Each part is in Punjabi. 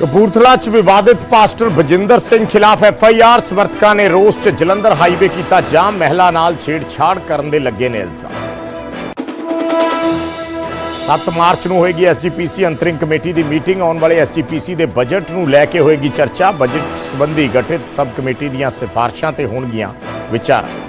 ਕਪੂਰਥਲਾ 'ਚ ਵਿਵਾਦਿਤ ਪਾਸਟਰ ਬਜਿੰਦਰ ਸਿੰਘ ਖਿਲਾਫ ਐਫ ਆਈ ਆਰ ਸਮਰਥਕਾਂ ਨੇ ਰੋਸ 'ਚ ਜਲੰਧਰ ਹਾਈਵੇ ਕੀਤਾ ਜਾਮ, ਮਹਿਲਾ ਨਾਲ ਛੇੜਛਾੜ ਕਰਨ ਦੇ ਲੱਗੇ ਨੇ ਇਲਜ਼ਾਮ। 7 ਮਾਰਚ ਨੂੰ ਹੋਏਗੀ ਐਸਜੀਪੀਸੀ ਅੰਤਰਿੰਗ ਕਮੇਟੀ ਦੀ ਮੀਟਿੰਗ, ਆਉਣ ਵਾਲੇ ਐਸਜੀਪੀਸੀ ਦੇ ਬਜਟ ਨੂੰ ਲੈ ਕੇ ਹੋਏਗੀ ਚਰਚਾ। ਬਜਟ ਸੰਬੰਧੀ ਗਠਿਤ ਸਬ ਕਮੇਟੀ ਦੀਆਂ ਸਿਫਾਰਸ਼ਾਂ ਤੇ ਹੋਣਗੀਆਂ ਵਿਚਾਰਾਂ।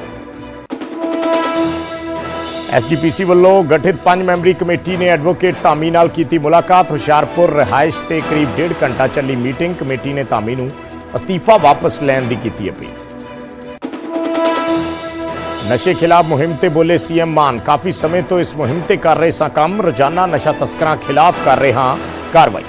ਐਸਜੀਪੀਸੀ ਵੱਲੋਂ ਗਠਿਤ ਪੰਜ ਮੈਂਬਰੀ ਕਮੇਟੀ ਨੇ ਐਡਵੋਕੇਟ ਧਾਮੀ ਨਾਲ ਕੀਤੀ ਮੁਲਾਕਾਤ। ਹੁਸ਼ਿਆਰਪੁਰ ਰਿਹਾਇਸ਼ ਤੇ ਕਰੀਬ ਡੇਢ ਘੰਟਾ ਚੱਲੀ ਮੀਟਿੰਗ। ਕਮੇਟੀ ਨੇ ਧਾਮੀ ਨੂੰ ਅਸਤੀਫਾ ਵਾਪਸ ਲੈਣ ਦੀ ਕੀਤੀ ਅਪੀਲ। ਨਸ਼ੇ ਖਿਲਾਫ ਮੁਹਿੰਮ ਤੇ ਬੋਲੇ ਸੀਐਮ ਮਾਨ, ਕਾਫੀ ਸਮੇਂ ਤੋਂ ਇਸ ਮੁਹਿੰਮ ਤੇ ਕਰ ਰਹੇ ਸਾਂ ਕੰਮ। ਰੋਜ਼ਾਨਾ ਨਸ਼ਾ ਤਸਕਰਾਂ ਖਿਲਾਫ ਕਰ ਰਹੇ ਹਾਂ ਕਾਰਵਾਈ।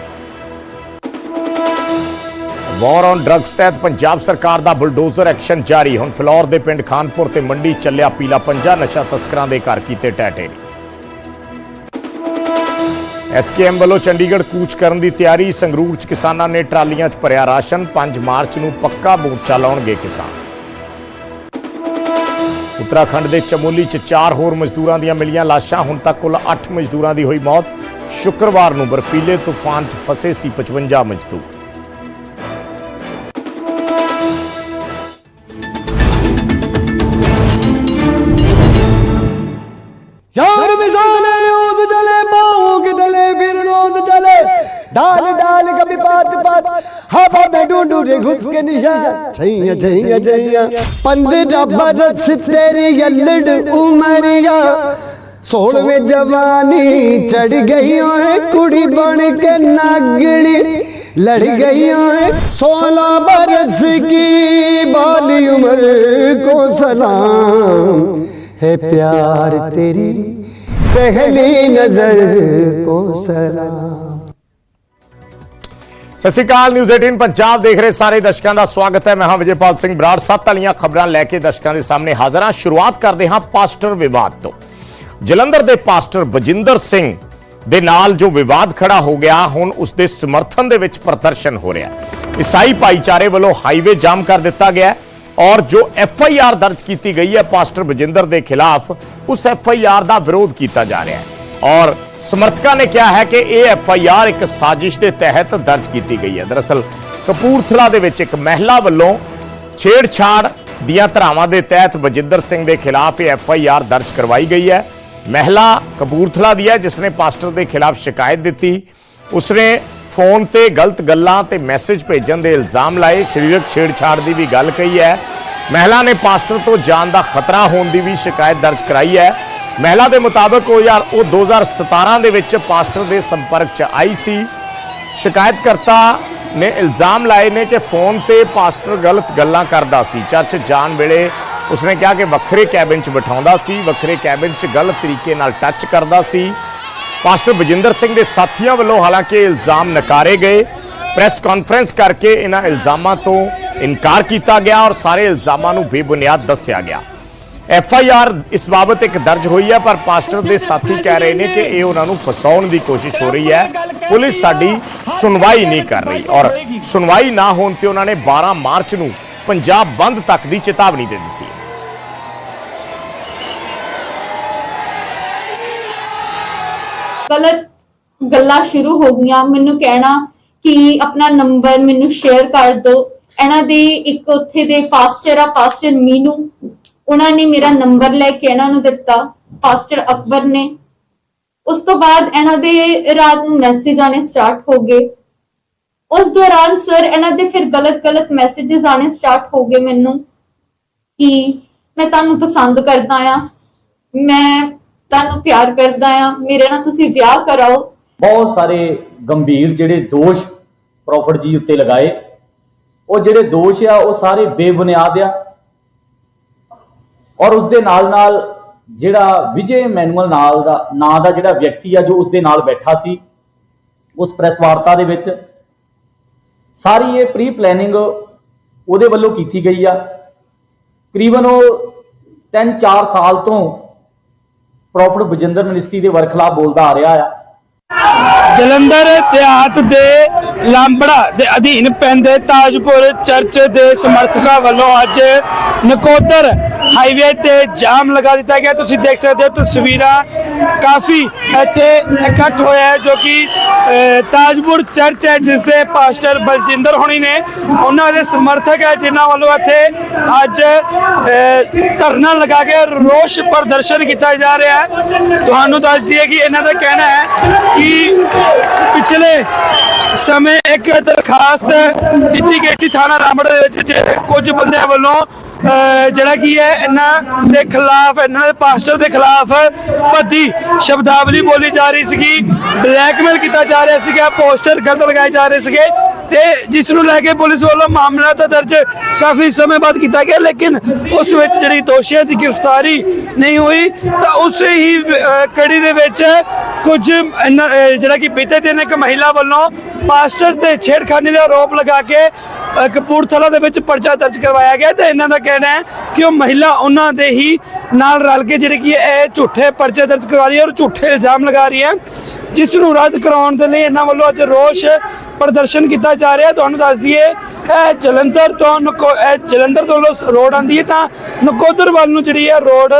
ਵਾਰ ਔਨ ਡਰੱਗਸ ਤਹਿਤ ਪੰਜਾਬ ਸਰਕਾਰ ਦਾ ਬੁਲਡੋਜ਼ਰ ਐਕਸ਼ਨ ਜਾਰੀ। ਹੁਣ ਫਲੋਰ ਦੇ ਪਿੰਡ ਖਾਨਪੁਰ ਤੇ ਮੰਡੀ ਚੱਲਿਆ ਪੀਲਾ ਪੰਜਾ, ਨਸ਼ਾ ਤਸਕਰਾਂ ਦੇ ਘਰ ਕੀਤੇ ਟੈਟੇ। ਐਸਕੇਐਮ ਵੱਲੋਂ ਚੰਡੀਗੜ੍ਹ ਕੂਚ ਕਰਨ ਦੀ ਤਿਆਰੀ, ਸੰਗਰੂਰ 'ਚ ਕਿਸਾਨਾਂ ਨੇ ਟਰਾਲੀਆਂ 'ਚ ਭਰਿਆ ਰਾਸ਼ਨ 5 ਮਾਰਚ ਨੂੰ ਪੱਕਾ ਮੋਰਚਾ ਲਾਉਣਗੇ ਕਿਸਾਨ। ਉੱਤਰਾਖੰਡ ਦੇ ਚਮੋਲੀ 'ਚ ਚਾਰ ਹੋਰ ਮਜ਼ਦੂਰਾਂ ਦੀਆਂ ਮਿਲੀਆਂ ਲਾਸ਼ਾਂ, ਹੁਣ ਤੱਕ ਕੁੱਲ 8 ਮਜ਼ਦੂਰਾਂ ਦੀ ਹੋਈ ਮੌਤ। ਸ਼ੁੱਕਰਵਾਰ ਨੂੰ ਬਰਫੀਲੇ ਤੂਫਾਨ 'ਚ ਫਸੇ ਸੀ 55 ਮਜ਼ਦੂਰ। कभी बात बात। हवा में ढूंढू रे घुस के निशान। छैया छैया छैया पंद्रह बरस तेरी यल्लड़ उमरिया। सोलवे जवानी चढ़ गई है कुड़ी बन के नागणी लड़ गई है सोलह बरस की बाली उम्र को सलाम। है प्यार तेरी पहली नज़र को सलाम। ਸਤਿ ਸ਼੍ਰੀ ਅਕਾਲ ਨਿਊਜ਼ 18 ਪੰਜਾਬ ਦੇਖ ਰਹੇ ਸਾਰੇ ਦਰਸ਼ਕਾਂ ਦਾ ਸਵਾਗਤ ਹੈ। ਮੈਂ ਹਾਂ ਵਿਜੇਪਾਲ ਸਿੰਘ ਬਰਾੜ। ਸੱਤ ਵਾਲੀਆਂ ਖਬਰਾਂ ਲੈ ਕੇ ਦਰਸ਼ਕਾਂ ਦੇ ਸਾਹਮਣੇ ਹਾਜ਼ਰ ਹਾਂ। ਸ਼ੁਰੂਆਤ ਕਰਦੇ ਹਾਂ ਪਾਸਟਰ ਵਿਵਾਦ ਤੋਂ। ਜਲੰਧਰ ਦੇ ਪਾਸਟਰ ਬਜਿੰਦਰ ਸਿੰਘ ਦੇ ਨਾਲ ਜੋ ਵਿਵਾਦ ਖੜਾ ਹੋ ਗਿਆ, ਹੁਣ ਉਸ ਦੇ ਸਮਰਥਨ ਦੇ ਵਿੱਚ ਪ੍ਰਦਰਸ਼ਨ ਹੋ ਰਿਹਾ। ਈਸਾਈ ਭਾਈਚਾਰੇ ਵੱਲੋਂ ਹਾਈਵੇ ਜਾਮ ਕਰ ਦਿੱਤਾ ਗਿਆ ਔਰ ਜੋ ਐਫ ਆਈ ਆਰ ਦਰਜ ਕੀਤੀ ਗਈ ਹੈ ਪਾਸਟਰ ਬਜਿੰਦਰ ਦੇ ਖਿਲਾਫ, ਉਸ ਐਫ ਆਈ ਆਰ ਦਾ ਵਿਰੋਧ ਕੀਤਾ ਜਾ ਰਿਹਾ ਹੈ। ਔਰ ਸਮਰਥਕਾਂ ਨੇ ਕਿਹਾ ਹੈ ਕਿ ਇਹ ਐਫ ਆਈ ਆਰ ਇੱਕ ਸਾਜ਼ਿਸ਼ ਦੇ ਤਹਿਤ ਦਰਜ ਕੀਤੀ ਗਈ ਹੈ। ਦਰਅਸਲ, ਕਪੂਰਥਲਾ ਦੇ ਵਿੱਚ ਇੱਕ ਮਹਿਲਾ ਵੱਲੋਂ ਛੇੜਛਾੜ ਦੀਆਂ ਧਾਰਾਵਾਂ ਦੇ ਤਹਿਤ ਬਜਿੰਦਰ ਸਿੰਘ ਦੇ ਖਿਲਾਫ ਇਹ ਐਫ ਆਈ ਆਰ ਦਰਜ ਕਰਵਾਈ ਗਈ ਹੈ। ਮਹਿਲਾ ਕਪੂਰਥਲਾ ਦੀ ਹੈ, ਜਿਸ ਨੇ ਪਾਸਟਰ ਦੇ ਖਿਲਾਫ ਸ਼ਿਕਾਇਤ ਦਿੱਤੀ। ਉਸਨੇ ਫੋਨ ਤੇ ਗਲਤ ਗੱਲਾਂ ਤੇ ਮੈਸੇਜ ਭੇਜਣ ਦੇ ਇਲਜ਼ਾਮ ਲਾਏ। ਸਰੀਰਕ ਛੇੜਛਾੜ ਦੀ ਵੀ ਗੱਲ ਕਹੀ ਹੈ। ਮਹਿਲਾ ਨੇ ਪਾਸਟਰ ਤੋਂ ਜਾਨ ਦਾ ਖਤਰਾ ਹੋਣ ਦੀ ਵੀ ਸ਼ਿਕਾਇਤ ਦਰਜ ਕਰਾਈ ਹੈ। ਮਹਿਲਾ ਦੇ ਮੁਤਾਬਕ ਉਹ ਯਾਰ, ਉਹ 2017 ਦੇ ਵਿੱਚ ਪਾਸਟਰ ਦੇ ਸੰਪਰਕ 'ਚ ਆਈ ਸੀ। ਸ਼ਿਕਾਇਤਕਰਤਾ ਨੇ ਇਲਜ਼ਾਮ ਲਾਏ ਨੇ ਕਿ ਫੋਨ ਤੇ ਪਾਸਟਰ ਗਲਤ ਗੱਲਾਂ ਕਰਦਾ ਸੀ। ਚਰਚ ਜਾਣ ਵੇਲੇ ਉਸਨੇ ਕਿਹਾ ਕਿ ਵੱਖਰੇ ਕੈਬਿਨ 'ਚ ਬਿਠਾਉਂਦਾ ਸੀ, ਵੱਖਰੇ ਕੈਬਿਨ 'ਚ ਗਲਤ ਤਰੀਕੇ ਨਾਲ ਟੱਚ ਕਰਦਾ ਸੀ। ਪਾਸਟਰ ਬਜਿੰਦਰ ਸਿੰਘ ਦੇ ਸਾਥੀਆਂ ਵੱਲੋਂ ਹਾਲਾਂਕਿ ਇਲਜ਼ਾਮ ਨਕਾਰੇ ਗਏ। ਪ੍ਰੈਸ ਕਾਨਫਰੰਸ ਕਰਕੇ ਇਹਨਾਂ ਇਲਜ਼ਾਮਾਂ ਤੋਂ ਇਨਕਾਰ ਕੀਤਾ ਗਿਆ ਔਰ ਸਾਰੇ ਇਲਜ਼ਾਮਾਂ ਨੂੰ ਬੇਬੁਨਿਆਦ ਦੱਸਿਆ ਗਿਆ। ਐਫ ਆਈ ਆਰ ਇਸ ਬਾਬਤ ਇੱਕ ਦਰਜ ਹੋਈ ਹੈ, ਪਰ ਪਾਸਟਰ ਦੇ ਸਾਥੀ ਕਹਿ ਰਹੇ ਨੇ ਕਿ ਇਹ ਉਹਨਾਂ ਨੂੰ ਫਸਾਉਣ ਦੀ ਕੋਸ਼ਿਸ਼ ਹੋ ਰਹੀ ਹੈ। ਪੁਲਿਸ ਸਾਡੀ ਸੁਣਵਾਈ ਨਹੀਂ ਕਰ ਰਹੀ ਔਰ ਸੁਣਵਾਈ ਨਾ ਹੋਣ ਤੇ ਉਹਨਾਂ ਨੇ 12 ਮਾਰਚ ਨੂੰ ਪੰਜਾਬ ਬੰਦ ਤੱਕ ਦੀ ਚੇਤਾਵਨੀ ਦੇ ਦਿੱਤੀ ਹੈ। ਗਲਤ ਗੱਲਾਂ ਸ਼ੁਰੂ ਹੋ ਗਈਆਂ। ਮੈਨੂੰ ਕਹਿਣਾ ਕਿ ਆਪਣਾ ਨੰਬਰ ਮੈਨੂੰ ਸ਼ੇਅਰ ਕਰ ਦਿਓ। ਇਹਨਾਂ ਦੇ ਇੱਕ ਉੱਥੇ ਦੇ ਪਾਸਟਰ ਆ, ਪਾਸਟਰ ਮੀਨੂ। ਉਹਨਾਂ ਨੇ ਮੇਰਾ ਨੰਬਰ ਲੈ ਕੇ ਇਹਨਾਂ ਨੂੰ ਦਿੱਤਾ ਪਾਸਟਰ ਅਕਬਰ ਨੇ। ਉਸ ਤੋਂ ਬਾਅਦ ਇਹਨਾਂ ਦੇ ਰਾਤ ਨੂੰ ਮੈਸੇਜ ਆਣੇ ਸਟਾਰਟ ਹੋ ਗਏ। ਉਸ ਦੌਰਾਨ ਸਰ ਇਹਨਾਂ ਦੇ ਫਿਰ ਗਲਤ ਗਲਤ ਮੈਸੇजेस ਆਣੇ ਸਟਾਰਟ ਹੋ ਗਏ ਮੈਨੂੰ ਕਿ ਮੈਂ ਤੁਹਾਨੂੰ ਪਸੰਦ ਕਰਦਾ ਆ ਮੈਂ ਤੁਹਾਨੂੰ ਪਿਆਰ ਕਰਦਾ ਆ ਮੇਰੇ ਨਾਲ ਤੁਸੀਂ ਵਿਆਹ ਕਰਾਓ। ਬਹੁਤ ਸਾਰੇ ਗੰਭੀਰ ਜਿਹੜੇ ਦੋਸ਼ ਪ੍ਰੋਫਟ ਜੀ ਉੱਤੇ ਲਗਾਏ। ਉਹ ਜਿਹੜੇ ਦੋਸ਼ ਆ, ਉਹ ਸਾਰੇ ਬੇਬੁਨਿਆਦ ਆ। ਔਰ ਉਸ ਦੇ ਨਾਲ ਨਾਲ ਜਿਹੜਾ ਵਿਜੇ ਮੈਨੂਅਲ ਨਾਲ ਦਾ, ਨਾਂ ਦਾ ਜਿਹੜਾ ਵਿਅਕਤੀ ਆ ਜੋ ਉਸ ਦੇ ਨਾਲ ਬੈਠਾ ਸੀ, ਉਸ ਪ੍ਰੈਸ ਵਾਰਤਾ ਦੇ ਵਿੱਚ, ਸਾਰੀ ਇਹ ਪ੍ਰੀ ਪਲੈਨਿੰਗ ਉਹਦੇ ਵੱਲੋਂ ਕੀਤੀ ਗਈ ਆ। ਕਰੀਬਨ ਉਹ 3-4 ਸਾਲ ਤੋਂ ਪ੍ਰੋਫਟ ਬਜਿੰਦਰ ਮਿਨਿਸਟਰੀ ਦੇ ਵਰਖਲਾਫ ਬੋਲਦਾ ਆ ਰਿਹਾ ਆ। ਜਲੰਧਰ ਦਿਹਾਤ ਦੇ ਲਾਂਬੜਾ ਦੇ ਅਧੀਨ ਪੈਂਦੇ ਤਾਜਪੁਰ ਚਰਚ ਦੇ ਸਮਰਥਕਾਂ ਵੱਲੋਂ ਅੱਜ ਨਕੋਦਰ ਹਾਈਵੇ ਤੇ ਜਾਮ ਲਗਾ ਦਿੱਤਾ ਗਿਆ। ਤੁਸੀਂ ਦੇਖ ਸਕਦੇ ਹੋ ਤਸਵੀਰਾਂ ਕਾਫੀ ਇੱਥੇ ਇਕੱਠ ਹੋਇਆ ਹੈ, ਜੋ ਕਿ ਤਾਜਪੁਰ ਚਰਚ ਹੈ, ਜਿਸ ਦੇ ਪਾਸਟਰ ਬਲਜਿੰਦਰ ਹੋਣੀ ਨੇ ਉਹਨਾਂ ਦੇ ਸਮਰਥਕ ਹੈ, ਜਿਨ੍ਹਾਂ ਵੱਲੋਂ ਇੱਥੇ ਅੱਜ ਧਰਨਾ ਲਗਾ ਕੇ ਰੋਸ਼ ਪ੍ਰਦਰਸ਼ਨ ਕੀਤਾ ਜਾ ਰਿਹਾ ਹੈ। ਤੁਹਾਨੂੰ ਦੱਸ ਦਈਏ ਕਿ ਇਹਨਾਂ ਦਾ ਕਹਿਣਾ ਹੈ ਕਿ ਪਿਛਲੇ ਸਮੇਂ ਇੱਕ ਦਰਖਾਸਤ ਦਿੱਤੀ ਗਈ ਸੀ ਥਾਣਾ ਰਾਮੜੇ ਦੇ ਵਿੱਚ ਜ- ਕੁਝ ਬੰਦਿਆਂ ਵੱਲੋਂ ਜਿਹੜਾ ਕੀ ਹੈ ਇਹਨਾਂ ਦੇ ਖਿਲਾਫ ਇਹਨਾਂ ਦੇ ਪਾਸਟਰ ਦੇ ਖਿਲਾਫ ਭੱਦੀ ਸ਼ਬਦਾਵਲੀ ਬੋਲੀ ਜਾ ਰਹੀ ਸੀਗੀ। ਬਲੈਕਮੇਲ ਕੀਤਾ ਜਾ ਰਿਹਾ ਸੀਗਾ ਪੋਸਟਰ ਗਲਤ ਲਗਾਏ ਜਾ ਰਹੇ ਸੀਗੇ ਤੇ ਜਿਸ ਨੂੰ ਲੈ ਕੇ ਪੁਲਿਸ ਵੱਲੋਂ ਮਾਮਲਾ ਤਾਂ ਦਰਜ ਕਾਫੀ ਸਮੇਂ ਬਾਅਦ ਕੀਤਾ ਗਿਆ ਲੇਕਿਨ ਉਸ ਵਿੱਚ ਜਿਹੜੀ ਦੋਸ਼ੀਆਂ ਦੀ ਗ੍ਰਿਫਤਾਰੀ ਨਹੀਂ ਹੋਈ ਤਾਂ ਉਸੇ ਹੀ ਕੜੀ ਦੇ ਵਿੱਚ ਕੁਝ ਇਹਨਾਂ, ਜਿਹੜਾ ਕਿ ਬੀਤੇ ਦਿਨ ਇੱਕ ਮਹਿਲਾ ਵੱਲੋਂ ਪਾਸਟਰ ਤੇ ਛੇੜਖਾਨੀ ਦਾ ਆਰੋਪ ਲਗਾ ਕੇ ਕਪੂਰਥਲਾ ਦੇ ਵਿੱਚ ਪਰਚਾ ਦਰਜ ਕਰਵਾਇਆ ਗਿਆ ਤੇ ਇਹਨਾਂ ਦਾ ਕਹਿਣਾ ਹੈ ਕਿ ਉਹ ਮਹਿਲਾ ਉਹਨਾਂ ਦੇ ਹੀ ਨਾਲ ਰਲ ਕੇ ਜਿਹੜੇ ਕਿ ਇਹ ਝੂਠੇ ਪਰਚੇ ਦਰਜ ਕਰਵਾ ਰਹੀ ਹੈ ਔਰ ਝੂਠੇ ਇਲਜ਼ਾਮ ਲਗਾ ਰਹੀ ਹੈ, ਜਿਸ ਨੂੰ ਰੱਦ ਕਰਾਉਣ ਦੇ ਲਈ ਇਹਨਾਂ ਵੱਲੋਂ ਅੱਜ ਰੋਸ਼ ਪ੍ਰਦਰਸ਼ਨ ਕੀਤਾ ਜਾ ਰਿਹਾ ਤੁਹਾਨੂੰ ਦੱਸ ਦਈਏ ਇਹ ਜਲੰਧਰ ਤੋਂ ਨਕੋ- ਇਹ ਜਲੰਧਰ ਤੋਂ ਲੋ- ਰੋਡ ਆਂਦੀ ਹੈ ਤਾਂ ਨਕੋਦਰ ਵੱਲ ਨੂੰ ਜਿਹੜੀ ਹੈ ਰੋਡ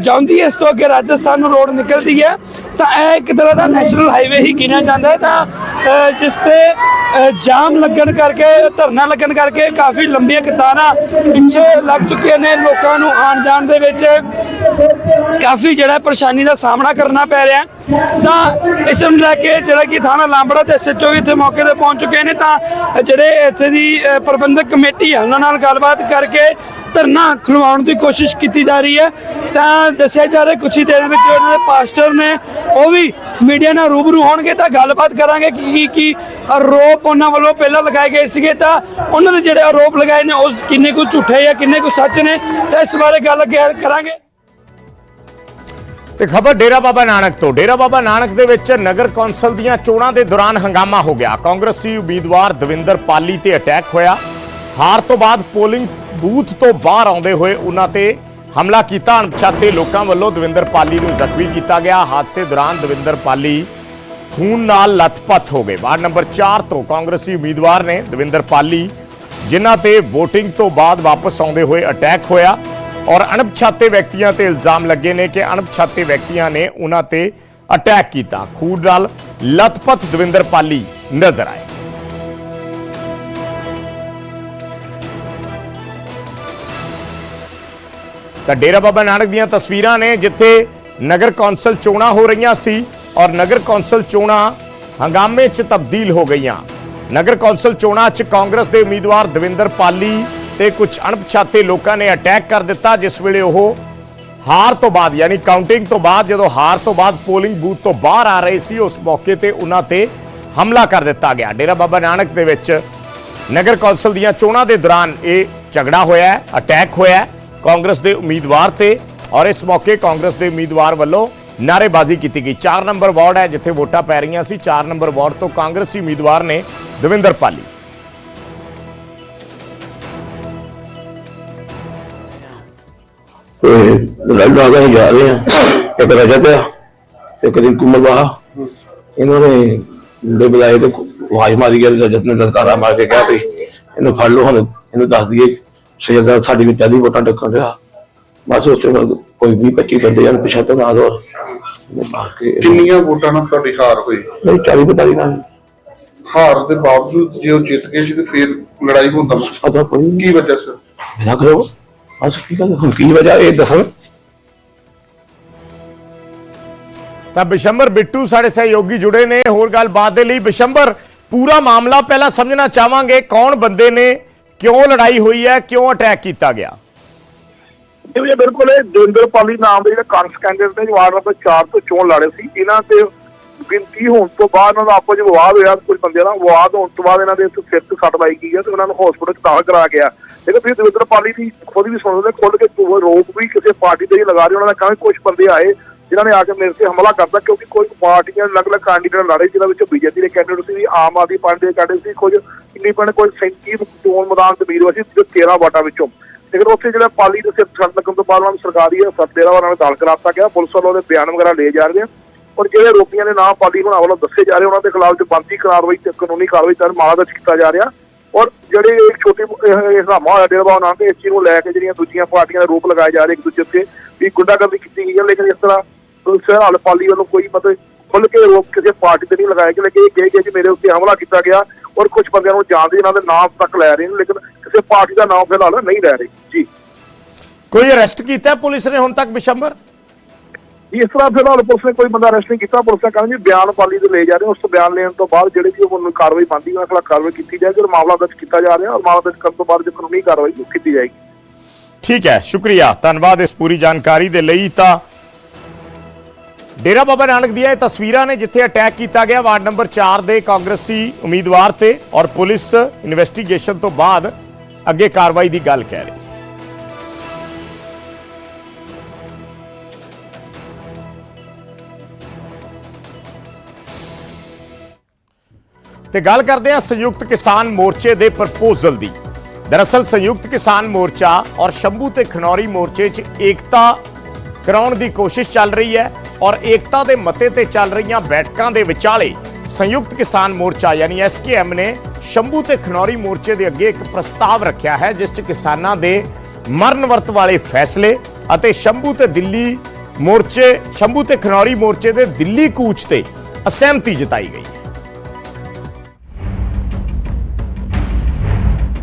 ਜਾਂਦੀ ਹੈ। ਇਸ ਤੋਂ ਅੱਗੇ ਰਾਜਸਥਾਨ ਨੂੰ ਰੋਡ ਨਿਕਲਦੀ ਹੈ। ਤਾਂ ਇਹ ਇੱਕ ਤਰ੍ਹਾਂ ਦਾ ਨੈਸ਼ਨਲ ਹਾਈਵੇ ਹੀ ਗਿਣਿਆ ਜਾਂਦਾ ਹੈ। ਤਾਂ ਜਿਸ ਤੇ ਜਾਮ ਲੱਗਣ ਕਰਕੇ, ਧਰਨਾ ਲੱਗਣ ਕਰਕੇ ਕਾਫੀ ਲੰਬੀਆਂ ਕਤਾਰਾਂ ਪਿੱਛੇ ਲੱਗ ਚੁੱਕੀਆਂ ਨੇ ਲੋਕਾਂ ਨੂੰ ਆਉਣ ਜਾਣ ਦੇ ਵਿੱਚ। ਕਾਫੀ ਜਿਹੜਾ ਪਰੇਸ਼ਾਨੀ ਦਾ ਸਾਹਮਣਾ ਕਰਨਾ ਪੈ ਰਿਹਾ ਤਾਂ ਇਸ ਨੂੰ ਲੈ ਕੇ ਜਿਹੜਾ ਕਿ ਥਾਣਾ ਲਾਂਬੜਾ ਤੇ ਐਸਐਚਓ ਇੱਥੇ ਮੌਕੇ ਤੇ ਪਹੁੰਚ ਚੁੱਕੇ ਨੇ। ਤਾਂ ਜਿਹੜੇ ਇੱਥੇ ਦੀ ਪ੍ਰਬੰਧਕ ਕਮੇਟੀ ਹੈ, ਉਹਨਾਂ ਨਾਲ ਗੱਲਬਾਤ ਕਰਕੇ ਧਰਨਾ ਖੁਲਵਾਉਣ ਦੀ ਕੋਸ਼ਿਸ਼ ਕੀਤੀ ਜਾ ਰਹੀ ਹੈ। ਤਾਂ ਦੱਸਿਆ ਜਾ ਰਿਹਾ ਕੁਛ ਹੀ ਦੇਰ ਵਿੱਚ ਉਹਨਾਂ ਦੇ ਪਾਸਟਰ ਨੇ, ਉਹ ਵੀ ਮੀਡੀਆ ਨਾਲ ਰੂਬਰੂ ਹੋਣਗੇ। ਤਾਂ ਗੱਲਬਾਤ ਕਰਾਂਗੇ ਕਿ ਕੀ ਕੀ ਆਰੋਪ ਉਹਨਾਂ ਵੱਲੋਂ ਪਹਿਲਾਂ ਲਗਾਏ ਗਏ ਸੀਗੇ। ਤਾਂ ਉਹਨਾਂ ਦੇ ਜਿਹੜੇ ਆਰੋਪ ਲਗਾਏ ਨੇ, ਉਸ ਕਿੰਨੇ ਕੁ ਝੂਠੇ ਜਾਂ ਕਿੰਨੇ ਕੁ ਸੱਚ ਨੇ, ਤਾਂ ਇਸ ਬਾਰੇ ਗੱਲ ਕਰਾਂਗੇ। ਤੇ ਖਬਰ ਡੇਰਾ ਬਾਬਾ ਨਾਨਕ ਤੋਂ। ਡੇਰਾ ਬਾਬਾ ਨਾਨਕ ਦੇ ਵਿੱਚ ਨਗਰ ਕੌਂਸਲ ਦੀਆਂ ਚੋਣਾਂ ਦੇ ਦੌਰਾਨ ਹੰਗਾਮਾ ਹੋ ਗਿਆ। ਕਾਂਗਰਸੀ ਉਮੀਦਵਾਰ ਦਵਿੰਦਰ ਪਾਲੀ ਤੇ ਅਟੈਕ ਹੋਇਆ। ਹਾਰ ਤੋਂ ਬਾਅਦ ਪੋਲਿੰਗ ਬੂਥ ਤੋਂ ਬਾਹਰ ਆਉਂਦੇ ਹੋਏ ਉਹਨਾਂ ਤੇ ਹਮਲਾ ਕੀਤਾ। ਅਣਪਛਾਤੇ ਲੋਕਾਂ ਵੱਲੋਂ ਦਵਿੰਦਰ ਪਾਲੀ ਨੂੰ ਜ਼ਖਮੀ ਕੀਤਾ ਗਿਆ। ਹਾਦਸੇ ਦੌਰਾਨ ਦਵਿੰਦਰ ਪਾਲੀ ਖੂਨ ਨਾਲ ਲੱਥਪੱਥ ਹੋ ਗਏ। ਵਾਰਡ ਨੰਬਰ 4 ਤੋਂ ਕਾਂਗਰਸੀ ਉਮੀਦਵਾਰ ਨੇ ਦਵਿੰਦਰ ਪਾਲੀ, ਜਿਨ੍ਹਾਂ ਤੇ VOTING ਤੋਂ ਬਾਅਦ ਵਾਪਸ ਆਉਂਦੇ ਹੋਏ ਅਟੈਕ ਹੋਇਆ। ਔਰ ਅਣਪਛਾਤੇ ਵਿਅਕਤੀਆਂ ਤੇ ਇਲਜ਼ਾਮ ਲੱਗੇ ਨੇ ਕਿ ਅਣਪਛਾਤੇ ਵਿਅਕਤੀਆਂ ਨੇ ਉਹਨਾਂ ਤੇ ਅਟੈਕ ਕੀਤਾ ਖੂਨ ਨਾਲ ਲੱਥਪੱਥ ਦਵਿੰਦਰ ਪਾਲੀ ਨਜ਼ਰ ਆਏ ਤਾਂ ਡੇਰਾ ਬਾਬਾ ਨਾਨਕ ਦੀਆਂ ਤਸਵੀਰਾਂ ਨੇ ਜਿੱਥੇ ਨਗਰ ਕੌਂਸਲ ਚੋਣਾਂ ਹੋ ਰਹੀਆਂ ਸੀ ਔਰ ਨਗਰ ਕੌਂਸਲ ਚੋਣਾਂ ਹੰਗਾਮੇ 'ਚ ਤਬਦੀਲ ਹੋ ਗਈਆਂ ਨਗਰ ਕੌਂਸਲ ਚੋਣਾਂ 'ਚ ਕਾਂਗਰਸ ਦੇ ਉਮੀਦਵਾਰ ਦਵਿੰਦਰ ਪਾਲੀ ਤੇ ਕੁਝ ਅਣਪਛਾਤੇ ਲੋਕਾਂ ਨੇ ਅਟੈਕ ਕਰ ਦਿੱਤਾ, ਜਿਸ ਵੇਲੇ ਉਹ ਹਾਰ ਤੋਂ ਬਾਅਦ, ਯਾਨੀ ਕਾਊਂਟਿੰਗ ਤੋਂ ਬਾਅਦ, ਜਦੋਂ ਹਾਰ ਤੋਂ ਬਾਅਦ ਪੋਲਿੰਗ ਬੂਥ ਤੋਂ ਬਾਹਰ ਆ ਰਹੇ ਸੀ, ਉਸ ਮੌਕੇ ਤੇ ਉਹਨਾਂ ਤੇ ਹਮਲਾ ਕਰ ਦਿੱਤਾ ਗਿਆ। ਡੇਰਾ ਬਾਬਾ ਨਾਨਕ ਦੇ ਵਿੱਚ ਨਗਰ ਕੌਂਸਲ ਦੀਆਂ ਚੋਣਾਂ ਦੇ ਦੌਰਾਨ ਇਹ ਝਗੜਾ ਹੋਇਆ ਅਟੈਕ ਹੋਇਆ ਕਾਂਗਰਸ ਦੇ ਉਮੀਦਵਾਰ ਤੇ ਔਰ ਇਸ ਮੌਕੇ ਕਾਂਗਰਸ ਦੇ ਉਮੀਦਵਾਰ ਵੱਲੋਂ ਨਾਅਰੇਬਾਜ਼ੀ ਕੀਤੀ ਗਈ। 4 ਨੰਬਰ ਵਾਰਡ ਹੈ, ਜਿੱਥੇ ਵੋਟਾਂ ਪੈ ਰਹੀਆਂ ਸੀ। 4 ਨੰਬਰ ਵਾਰਡ ਤੋਂ ਕਾਂਗਰਸੀ ਉਮੀਦਵਾਰ ਨੇ ਦਵਿੰਦਰ ਪਾਲੀ। ਤੇ ਲੜਦਾ ਆ ਜਾ ਰਹੇ ਆ ਇੱਕ ਰਜਤ ਆ ਤੇ ਕਰੀਮ ਕੁਮਰ ਬਾਹ ਇਹਨਾਂ ਨੇ ਮੁੰਡੇ ਬੁਲਾਏ ਤੇ ਆਵਾਜ਼ ਮਾਰੀ ਗਿਆ ਰਜਤ ਨੇ ਦਸਕਾਰਾ ਮਾਰ ਕੇ ਕਿਹਾ ਵੀ ਇਹਨੂੰ ਫੜ ਲਓ ਹੁਣ ਇਹਨੂੰ ਦੱਸ ਦਈਏ ਸ਼ੇਰਦਾ ਸਾਡੀ ਵਿੱਚ ਆਦੀ ਵੋਟਾਂ ਟੱਕਣ ਰਿਹਾ। ਬਸ ਉਸੇ ਵਕਤ ਕੋਈ ਵੀ 25 ਬੰਦੇ ਜਾਂ ਪਿਛਾ ਤੋਂ ਨਾ ਦੋ ਕਿੰਨੀਆਂ ਵੋਟਾਂ ਨਾਲ ਤੁਹਾਡੀ ਹਾਰ ਹੋਈ? ਨਹੀਂ 40 ਬਤਾਲੀ ਨਾਲ। ਹਾਰ ਦੇ ਬਾਵਜੂਦ ਜੇ ਉਹ ਜਿੱਤ ਗਏ ਸੀ ਤੇ ਫਿਰ ਲੜਾਈ ਹੁੰਦਾ ਨਹੀਂ ਕੀ ਵਜ੍ਹਾ ਸਰ ਨਾ ਕਰੋ ਬਸ ਕੀ ਗੱਲ ਹੁਣ ਕੀ ਵਜ੍ਹਾ ਇਹ ਦੱਸੋ। ਤਾਂ ਬਿਸ਼ੰਬਰ ਬਿੱਟੂ ਸਾਡੇ ਸਹਿਯੋਗੀ ਜੁੜੇ ਨੇ। ਹੋਰ ਗੱਲਬਾਤ ਦੇ ਲਈ ਬਿਸ਼ੰਬਰ ਪੂਰਾ ਮਾਮਲਾ ਪਹਿਲਾਂ ਸਮਝਣਾ ਚਾਹਾਂਗੇ। ਕੌਣ ਬੰਦੇ ਨੇ ਕਿਉਂ ਲੜਾਈ ਹੋਈ ਹੈ ਕਿਉਂ ਅਟੈਕ ਕੀਤਾ ਗਿਆ? ਇਹ ਬਿਲਕੁਲ ਇਹ ਦਵਿੰਦਰਪਾਲੀ ਨਾਮ ਦੇ ਜਿਹੜੇ ਕਾਂਗਰਸ ਕੈਂਡੀਡੇਟ ਨੇ ਵਾਰਡ ਨੰਬਰ 4 ਤੋਂ ਚੋਣ ਲੜੇ ਸੀ। ਇਹਨਾਂ ਤੇ ਗਿਣਤੀ ਹੋਣ ਤੋਂ ਬਾਅਦ ਉਹਨਾਂ ਦਾ ਆਪਸ ਵਿੱਚ ਵਿਵਾਦ ਹੋਇਆ ਕੁਝ ਬੰਦਿਆਂ ਦਾ ਵਿਵਾਦ ਹੋਣ ਤੋਂ ਬਾਅਦ ਇਹਨਾਂ ਦੇ ਇੱਥੇ ਸਿਰ ਤੇ ਸੱਟ ਲਾਈ ਗਈ ਹੈ ਤੇ ਉਹਨਾਂ ਨੂੰ ਹਸਪੀਟਲ ਚ ਦਾਖਲ ਕਰਾਇਆ ਗਿਆ। ਲੇਕਿਨ ਤੁਸੀਂ ਦਵਿੰਦਰ ਪਾਲੀ ਦੀ ਖੁਦ ਵੀ ਸੁਣਦੇ ਖੁੱਲ ਕੇ ਉਹ ਰੋਪ ਵੀ ਕਿਸੇ ਪਾਰਟੀ ਦੇ ਹੀ ਲਗਾ ਰਹੇ ਉਹਨਾਂ ਦਾ ਕਹਿੰਦੇ ਕੁਝ ਬੰਦੇ ਆਏ ਜਿਨ੍ਹਾਂ ਨੇ ਆ ਕੇ ਮੇਰੇ ਤੇ ਹਮਲਾ ਕਰਤਾ ਕਿਉਂਕਿ ਕੋਈ ਪਾਰਟੀਆਂ ਅਲੱਗ-ਅਲੱਗ ਕੈਂਡੀਡੇਟ ਲੜੇ ਜਿਹਨਾਂ ਵਿੱਚੋਂ ਬੀਜੇਪੀ ਦੇ ਕੈਂਡੀਡੇਟ ਸੀ, ਆਮ ਆਦਮੀ ਪਾਰਟੀ ਦੇ ਕੈਂਡੀਡੇਟ ਸੀ, ਕੁਝ ਇੰਡੀਪੈਂਡੈਂਟ ਕੋਈ 37 ਚੋਣ ਮੈਦਾਨ ਤੇ ਉਮੀਦਵਾਰ ਸੀ, ਜੋ 13 ਵਾਟਾਂ ਵਿੱਚੋਂ। ਲੇਕਿਨ ਉੱਥੇ ਜਿਹੜਾ ਪਾਲੀ ਦੇ ਸਿਰ ਛੱਡ ਲੱਗਣ ਤੋਂ ਬਾਅਦ ਉਹਨਾਂ ਨੂੰ ਸਰਕਾਰੀ ਸੱਤੇਰਾ ਵਾਰਾਂ ਨਾਲ ਦਾਲ ਕਰਾਤਾ ਗਿਆ, ਪੁਲਿਸ ਵੱਲੋਂ ਉਹਦੇ ਬਿਆਨ ਵਗੈਰਾ ਲਏ ਜਾ ਰਹੇ ਆ। ਔਰ ਜਿਹੜੇ ਆਰੋਪੀਆਂ ਦੇ ਨਾਮ ਪਾਲੀ ਹੋਣਾ ਵੱਲੋਂ ਦੱਸੇ ਜਾ ਰਹੇ, ਉਹਨਾਂ ਦੇ ਖਿਲਾਫ ਜੋ ਬੰਦੀ ਕਾਰਵਾਈ ਤੇ ਕਾਨੂੰਨੀ ਕਾਰਵਾਈ ਤਹਿਤ ਮਾਮਲਾ ਦਰਜ ਕੀਤਾ ਜਾ ਰਿਹਾ। ਔਰ ਜਿਹੜੇ ਇਹ ਛੋਟੇ ਹਰਾਮਾ ਹੋਇਆ, ਡੇਰਾ ਬਾਬਾ ਨਾਨਕ ਇਸ ਚੀਜ਼ ਨੂੰ ਲੈ ਕੇ ਜਿਹੜੀਆਂ ਦੂਜੀਆਂ ਪਾਰਟੀਆਂ ਦੇ ਰੂਪ ਲਗਾਏ ਜਾ ਰਹੇ ਇੱਕ ਦੂਜੇ ਉੱਤੇ, ਵੀ ਗੁੰਡਾਗਰਦੀ ਕੀਤੀ ਗਈ ਹੈ, ਲੇਕਿਨ ਇਸ ਤਰ੍ਹਾਂ ਸਰਹਾਲ ਪਾਲੀ ਵੱਲੋਂ ਕੋਈ ਮਤਲਬ ਖੁੱਲ ਕੇ ਰੋਕ ਕਿਸੇ ਪਾਰਟੀ ਤੇ ਨਹੀਂ ਲਗਾਇਆ ਕਿ ਲੇਕਿਨ ਇਹ ਕਹੇ ਕਿ ਮੇਰੇ ਉੱਤੇ ਹਮਲਾ ਕੀਤਾ ਗਿਆ ਔਰ ਕੁਝ ਬੰਦਿਆਂ ਨੂੰ ਜਾਣਦੇ ਇਹਨਾਂ ਦੇ ਨਾਮ ਤੱਕ ਲੈ ਰਹੇ ਨੇ, ਲੇਕਿਨ ਕਿਸੇ ਪਾਰਟੀ ਦਾ ਨਾਮ ਫਿਲਹਾਲ ਨਹੀਂ ਲੈ ਰਹੇ। ਜੀ। ਕੋਈ ਅਰੈਸਟ ਕੀਤਾ ਪੁਲਿਸ ਨੇ ਹੁਣ ਤੱਕ ਬਿਸ਼ੰਬਰ? ਇਸ ਤਰ੍ਹਾਂ ਫਿਲਹਾਲ ਪੁਲਿਸ ਨੇ ਕੋਈ ਬੰਦਾ ਅਰੈਸਟ ਨਹੀਂ ਕੀਤਾ, ਪੁਲਿਸ ਨੇ ਕਹਿੰਦੀ ਬਿਆਨ ਪਾਲੀ ਤੇ ਲੈ ਜਾ ਰਹੇ ਉਸ ਤੋਂ ਬਿਆਨ ਲੈਣ ਤੋਂ ਬਾਅਦ ਜਿਹੜੀ ਵੀ ਉਹਨੂੰ ਕਾਰਵਾਈ ਬਣਦੀ, ਉਹਨਾਂ ਖਿਲਾਫ ਕਾਰਵਾਈ ਕੀਤੀ ਜਾਏਗੀ ਔਰ ਮਾਮਲਾ ਦਰਜ ਕੀਤਾ ਜਾ ਰਿਹਾ, ਔਰ ਮਾਮਲਾ ਦਰਜ ਕਰਨ ਤੋਂ ਬਾਅਦ ਜੋ ਕਾਨੂੰਨੀ ਕਾਰਵਾਈ ਕੀਤੀ ਜਾਏਗੀ। ਠੀਕ ਹੈ, ਸ਼ੁਕਰੀਆ, ਧੰਨਵਾਦ ਇਸ ਪੂਰੀ ਜਾਣਕਾਰੀ ਦੇ ਲਈ। ਤਾਂ ਡੇਰਾ ਬਾਬਾ ਨਾਨਕ ਦੀਆਂ ਇਹ ਤਸਵੀਰਾਂ ਨੇ ਜਿੱਥੇ ਅਟੈਕ ਕੀਤਾ ਗਿਆ, ਵਾਰਡ ਨੰਬਰ 4 ਦੇ ਕਾਂਗਰਸੀ ਉਮੀਦਵਾਰ ਤੇ, ਔਰ ਪੁਲਿਸ ਇਨਵੈਸਟੀਗੇਸ਼ਨ ਤੋਂ ਬਾਅਦ ਅੱਗੇ ਕਾਰਵਾਈ ਦੀ ਗੱਲ ਕਹਿ ਰਹੀ ਤੇ ਗੱਲ ਕਰਦੇ ਹਾਂ ਸੰਯੁਕਤ ਕਿਸਾਨ ਮੋਰਚੇ ਦੇ ਪ੍ਰਪੋਜ਼ਲ ਦੀ। ਦਰਅਸਲ ਸੰਯੁਕਤ ਕਿਸਾਨ ਮੋਰਚਾ ਔਰ ਸ਼ੰਭੂ ਤੇ ਖਨੌਰੀ ਮੋਰਚੇ 'ਚ ਏਕਤਾ ਕਰਾਉਣ ਦੀ ਕੋਸ਼ਿਸ਼ ਚੱਲ ਰਹੀ ਹੈ ਔਰ ਏਕਤਾ ਦੇ ਮਤੇ ਤੇ ਚੱਲ ਰਹੀਆਂ ਬੈਠਕਾਂ ਦੇ ਵਿਚਾਲੇ ਸੰਯੁਕਤ ਕਿਸਾਨ ਮੋਰਚਾ ਯਾਨੀ ਐਸਕੇਐਮ ਨੇ ਸ਼ੰਭੂ ਤੇ ਖਨੌਰੀ ਮੋਰਚੇ ਦੇ ਅੱਗੇ ਇੱਕ ਪ੍ਰਸਤਾਵ ਰੱਖਿਆ ਹੈ ਜਿਸ 'ਚ ਕਿਸਾਨਾਂ ਦੇ ਮਰਨ ਵਰਤ ਵਾਲੇ ਫੈਸਲੇ ਅਤੇ ਸ਼ੰਭੂ ਤੇ ਦਿੱਲੀ ਮੋਰਚੇ, ਸ਼ੰਭੂ ਤੇ ਖਨੌਰੀ ਮੋਰਚੇ ਦੇ ਦਿੱਲੀ ਕੂਚ ਤੇ ਅਸਹਿਮਤੀ ਜਤਾਈ ਗਈ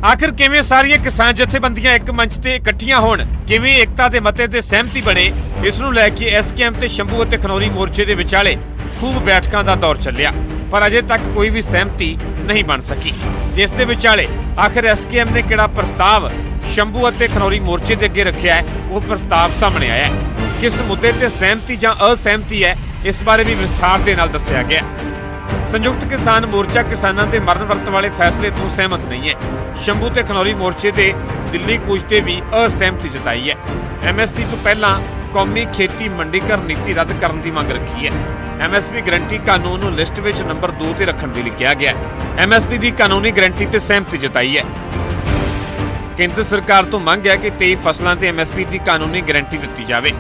ਆਖਿਰ ਕਿਵੇਂ ਸਾਰੀਆਂ ਕਿਸਾਨ ਜਥੇਬੰਦੀਆਂ ਇੱਕ ਮੰਚ ਤੇ ਇਕੱਠੀਆਂ ਹੋਣ? ਕਿਵੇਂ ਏਕਤਾ ਦੇ ਮਤੇ ਤੇ ਸਹਿਮਤੀ ਬਣੇ? ਇਸ ਨੂੰ ਲੈ ਕੇ ਐਸਕੇਐਮ ਤੇ ਸ਼ੰਭੂ ਅਤੇ ਖਨੌਰੀ ਮੋਰਚੇ ਦੇ ਵਿਚਾਲੇ ਖੂਬ ਬੈਠਕਾਂ ਦਾ ਦੌਰ ਚੱਲਿਆ। ਪਰ ਅਜੇ ਤੱਕ ਕੋਈ ਵੀ ਸਹਿਮਤੀ ਨਹੀਂ ਬਣ ਸਕੀ। ਇਸ ਦੇ ਵਿਚਾਲੇ ਆਖਿਰ ਐਸਕੇਐਮ ਨੇ ਕਿਹੜਾ ਪ੍ਰਸਤਾਵ ਸ਼ੰਭੂ ਅਤੇ ਖਨੌਰੀ ਮੋਰਚੇ ਦੇ ਅੱਗੇ ਰੱਖਿਆ ਹੈ? ਉਹ ਪ੍ਰਸਤਾਵ ਸਾਹਮਣੇ ਆਇਆ ਹੈ। ਕਿਸ ਮੁੱਦੇ ਤੇ ਸਹਿਮਤੀ ਜਾਂ ਅਸਹਿਮਤੀ ਹੈ? ਇਸ ਬਾਰੇ ਵੀ ਵਿਸਥਾਰ ਦੇ ਨਾਲ ਦੱਸਿਆ ਗਿਆ। ਸੰਯੁਕਤ ਕਿਸਾਨ ਮੋਰਚਾ ਕਿਸਾਨਾਂ ਦੇ ਮਰਨ ਵਰਤ ਵਾਲੇ ਫੈਸਲੇ ਤੋਂ ਸਹਿਮਤ ਨਹੀਂ ਹੈ। ਸ਼ੰਭੂ ਤੇ ਖਨੌਰੀ ਮੋਰਚੇ ਦੇ ਦਿੱਲੀ ਕੂਚ ਤੇ ਵੀ ਅਸਹਿਮਤੀ ਜਤਾਈ ਹੈ। ਐਮਐਸਪੀ ਤੋਂ ਪਹਿਲਾਂ ਕੌਮੀ ਖੇਤੀ ਮੰਡੀਕਰਨ ਨੀਤੀ ਰੱਦ ਕਰਨ ਦੀ ਮੰਗ ਰੱਖੀ ਹੈ। ਐਮਐਸਪੀ ਗਰੰਟੀ ਕਾਨੂੰਨ ਨੂੰ ਲਿਸਟ ਵਿੱਚ ਨੰਬਰ 2 ਤੇ ਰੱਖਣ ਦੀ ਲਿਖਿਆ ਗਿਆ ਹੈ। ਐਮਐਸਪੀ ਦੀ ਕਾਨੂੰਨੀ ਗਰੰਟੀ ਤੇ ਸਹਿਮਤੀ ਜਤਾਈ ਹੈ। ਕੇਂਦਰ ਸਰਕਾਰ ਤੋਂ ਮੰਗ ਹੈ ਕਿ 23 ਫਸਲਾਂ ਤੇ ਐਮਐਸਪੀ ਦੀ ਕਾਨੂੰਨੀ ਗਰੰਟੀ ਦਿੱਤੀ ਜਾਵੇ।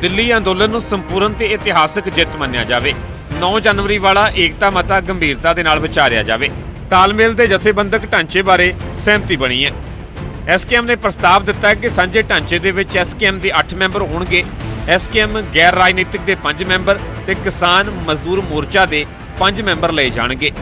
ਦਿੱਲੀ ਅੰਦੋਲਨ ਨੂੰ ਸੰਪੂਰਨ ਤੇ ਇਤਿਹਾਸਕ ਜਿੱਤ ਮੰਨਿਆ ਜਾਵੇ। 9 ਜਨਵਰੀ ਵਾਲਾ ਏਕਤਾ ਮਤਾ ਗੰਭੀਰਤਾ ਦੇ ਨਾਲ ਵਿਚਾਰਿਆ ਜਾਵੇ। ਤਾਲਮੇਲ ਦੇ ਜਥੇਬੰਦਕ ਢਾਂਚੇ ਬਾਰੇ ਸਹਿਮਤੀ ਬਣੀ ਹੈ। ਐਸਕੇਐਮ ਨੇ ਪ੍ਰਸਤਾਵ ਦਿੱਤਾ ਕਿ ਸਾਂਝੇ ਢਾਂਚੇ ਦੇ ਵਿੱਚ ਐਸਕੇਐਮ ਦੇ 8 ਮੈਂਬਰ ਹੋਣਗੇ। ਐਸਕੇਐਮ ਗੈਰ ਰਾਜਨੀਤਿਕ ਦੇ 5 ਮੈਂਬਰ ਤੇ ਕਿਸਾਨ ਮਜ਼ਦੂਰ ਮੋਰਚਾ ਦੇ 5 ਮੈਂਬਰ ਲਏ ਜਾਣਗੇ।